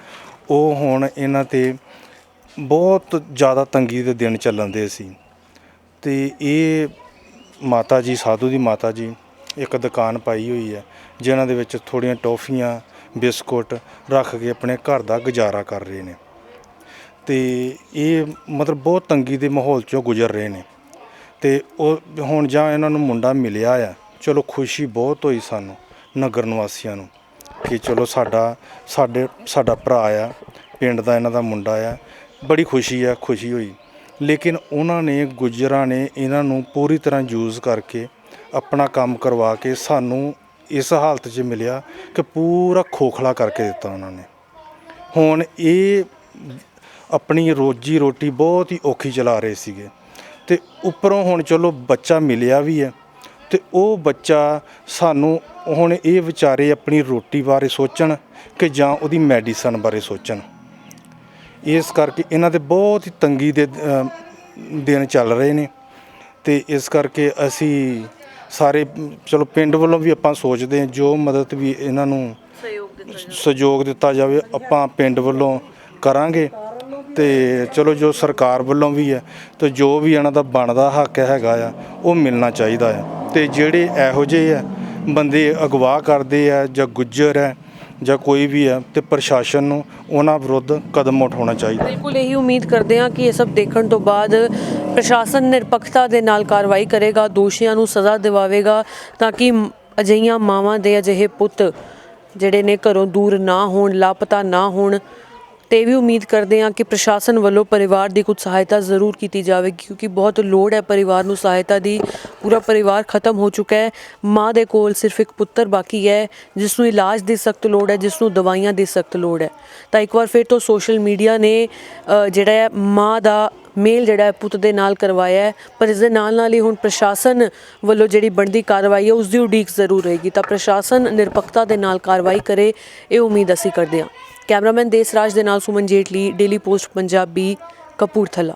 ਉਹ ਹੁਣ ਇਹਨਾਂ ਤੇ ਬਹੁਤ ਜ਼ਿਆਦਾ ਤੰਗੀ ਦੇ ਦਿਨ ਚੱਲਣ ਦੇ ਸੀ। ਤੇ ਇਹ ਮਾਤਾ ਜੀ, ਸਾਧੂ ਦੀ ਮਾਤਾ ਜੀ ਇੱਕ ਦੁਕਾਨ ਪਾਈ ਹੋਈ ਹੈ, ਜਿਨ੍ਹਾਂ ਦੇ ਵਿੱਚ ਥੋੜੀਆਂ ਟੌਫੀਆਂ ਬਿਸਕੁਟ ਰੱਖ ਕੇ ਆਪਣੇ ਘਰ ਦਾ ਗੁਜ਼ਾਰਾ ਕਰ ਰਹੇ ਨੇ। ਤੇ ਇਹ ਮਤਲਬ ਬਹੁਤ ਤੰਗੀ ਦੇ ਮਾਹੌਲ ਚੋਂ ਗੁਜ਼ਰ ਰਹੇ ਨੇ। ਤੇ ਉਹ ਹੁਣ ਜਾਂ ਇਹਨਾਂ ਨੂੰ ਮੁੰਡਾ ਮਿਲਿਆ ਆ, ਚਲੋ ਖੁਸ਼ੀ ਬਹੁਤ ਹੋਈ ਸਾਨੂੰ ਨਗਰ ਨਿਵਾਸੀਆਂ ਨੂੰ ਕਿ ਚਲੋ ਸਾਡਾ, ਸਾਡੇ, ਸਾਡਾ ਭਰਾ ਆ, ਪਿੰਡ ਦਾ ਇਹਨਾਂ ਦਾ ਮੁੰਡਾ ਆ, ਬੜੀ ਖੁਸ਼ੀ ਆ, ਖੁਸ਼ੀ ਹੋਈ। ਲੇਕਿਨ ਉਹਨਾਂ ਨੇ, ਗੁਜ਼ਰਾਂ ਨੇ ਇਹਨਾਂ ਨੂੰ ਪੂਰੀ ਤਰ੍ਹਾਂ ਯੂਜ਼ ਕਰਕੇ ਆਪਣਾ ਕੰਮ ਕਰਵਾ ਕੇ ਸਾਨੂੰ ਇਸ ਹਾਲਤ 'ਚ ਮਿਲਿਆ ਕਿ ਪੂਰਾ ਖੋਖਲਾ ਕਰਕੇ ਦਿੱਤਾ ਉਹਨਾਂ ਨੇ। ਹੁਣ ਇਹ ਆਪਣੀ ਰੋਜੀ ਰੋਟੀ ਬਹੁਤ ਹੀ ਔਖੀ ਚਲਾ ਰਹੇ ਸੀਗੇ। ਤੇ ਉੱਪਰੋਂ ਹੁਣ ਚਲੋ ਬੱਚਾ ਮਿਲਿਆ ਵੀ ਹੈ ਤੇ ਉਹ ਬੱਚਾ ਸਾਨੂੰ ਹੁਣ ਇਹ ਵਿਚਾਰੇ ਆਪਣੀ ਰੋਟੀ ਬਾਰੇ ਸੋਚਣ ਕਿ ਜਾਂ ਉਹਦੀ ਮੈਡੀਸਨ ਬਾਰੇ ਸੋਚਣ। ਇਸ ਕਰਕੇ ਇਹਨਾਂ ਦੇ ਬਹੁਤ ਹੀ ਤੰਗੀ ਦੇ ਦਿਨ ਚੱਲ ਰਹੇ ਨੇ। ਤੇ ਇਸ ਕਰਕੇ ਅਸੀਂ ਸਾਰੇ ਚਲੋ ਪਿੰਡ ਵੱਲੋਂ ਵੀ ਆਪਾਂ ਸੋਚਦੇ ਹਾਂ ਜੋ ਮਦਦ ਵੀ ਇਹਨਾਂ ਨੂੰ ਸਹਿਯੋਗ ਦਿੱਤਾ ਜਾਵੇ। ਆਪਾਂ ਪਿੰਡ ਵੱਲੋਂ ਕਰਾਂਗੇ। ਤੇ ਚਲੋ ਜੋ ਸਰਕਾਰ ਵੱਲੋਂ ਵੀ ਹੈ ਤੇ ਜੋ ਵੀ ਇਹਨਾਂ ਦਾ ਬਣਦਾ ਹੱਕ ਹੈਗਾ ਆ ਉਹ ਮਿਲਣਾ ਚਾਹੀਦਾ ਆ। ਤੇ ਜਿਹੜੇ ਇਹੋ ਜਿਹੇ ਆ ਬੰਦੇ ਅਗਵਾ ਕਰਦੇ ਆ ਜਾਂ ਗੁੱਜਰ ਹੈ ਜਾਂ ਕੋਈ ਵੀ ਹੈ ਤੇ ਪ੍ਰਸ਼ਾਸਨ ਨੂੰ ਉਹਨਾਂ ਵਿਰੁੱਧ ਕਦਮ ਉਠਾਉਣਾ ਚਾਹੀਦਾ। ਬਿਲਕੁਲ ਇਹੀ ਉਮੀਦ ਕਰਦੇ ਹਾਂ ਕਿ ਇਹ ਸਭ ਦੇਖਣ ਤੋਂ ਬਾਅਦ ਪ੍ਰਸ਼ਾਸਨ ਨਿਰਪੱਖਤਾ ਦੇ ਨਾਲ ਕਾਰਵਾਈ ਕਰੇਗਾ, ਦੋਸ਼ੀਆਂ ਨੂੰ ਸਜ਼ਾ ਦਿਵਾਵੇਗਾ ਤਾਂ ਕਿ ਮ- ਅਜਿਹੀਆਂ ਮਾਵਾਂ ਦੇ ਅਜਿਹੇ ਪੁੱਤ ਜਿਹੜੇ ਨੇ ਘਰੋਂ ਦੂਰ ਨਾ ਹੋਣ, ਲਾਪਤਾ ਨਾ ਹੋਣ। ਤੇ ਇਹ ਵੀ ਉਮੀਦ ਕਰਦੇ ਹਾਂ ਕਿ ਪ੍ਰਸ਼ਾਸਨ ਵੱਲੋਂ ਪਰਿਵਾਰ ਦੀ ਕੁਝ ਸਹਾਇਤਾ ਜ਼ਰੂਰ ਕੀਤੀ ਜਾਵੇਗੀ, ਕਿਉਂਕਿ ਬਹੁਤ ਲੋੜ ਹੈ ਪਰਿਵਾਰ ਨੂੰ ਸਹਾਇਤਾ ਦੀ। ਪੂਰਾ ਪਰਿਵਾਰ ਖਤਮ ਹੋ ਚੁੱਕਾ ਹੈ। ਮਾਂ ਦੇ ਕੋਲ ਸਿਰਫ ਇੱਕ ਪੁੱਤਰ ਬਾਕੀ ਹੈ, ਜਿਸ ਨੂੰ ਇਲਾਜ ਦੀ ਸਖਤ ਲੋੜ ਹੈ, ਜਿਸ ਨੂੰ ਦਵਾਈਆਂ ਦੀ ਸਖਤ ਲੋੜ ਹੈ। ਤਾਂ ਇੱਕ ਵਾਰ ਫਿਰ ਤੋਂ ਸੋਸ਼ਲ ਮੀਡੀਆ ਨੇ ਜਿਹੜਾ ਹੈ, ਮਾਂ ਦਾ ਮੇਲ ਜਿਹੜਾ ਹੈ, ਪੁੱਤ ਦੇ ਨਾਲ ਕਰਵਾਇਆ ਪਰ ਇਸ ਦੇ ਨਾਲ ਨਾਲ ਹੀ ਹੁਣ ਪ੍ਰਸ਼ਾਸਨ ਵੱਲੋਂ ਜਿਹੜੀ ਬਣਦੀ ਕਾਰਵਾਈ ਹੈ, ਉਸ ਦੀ ਉਡੀਕ ਜ਼ਰੂਰ ਰਹੇਗੀ ਤਾਂ ਪ੍ਰਸ਼ਾਸਨ ਨਿਰਪੱਖਤਾ ਦੇ ਨਾਲ ਕਾਰਵਾਈ ਕਰੇ, ਇਹ ਉਮੀਦ ਅਸੀਂ ਕਰਦੇ ਹਾਂ। ਕੈਮਰਾਮੈਨ ਦੇਸਰਾਜ ਦੇ ਨਾਲ ਸੁਮਨ ਜੇਟਲੀ ਡੇਲੀ ਪੋਸਟ ਪੰਜਾਬੀ ਕਪੂਰਥਲਾ।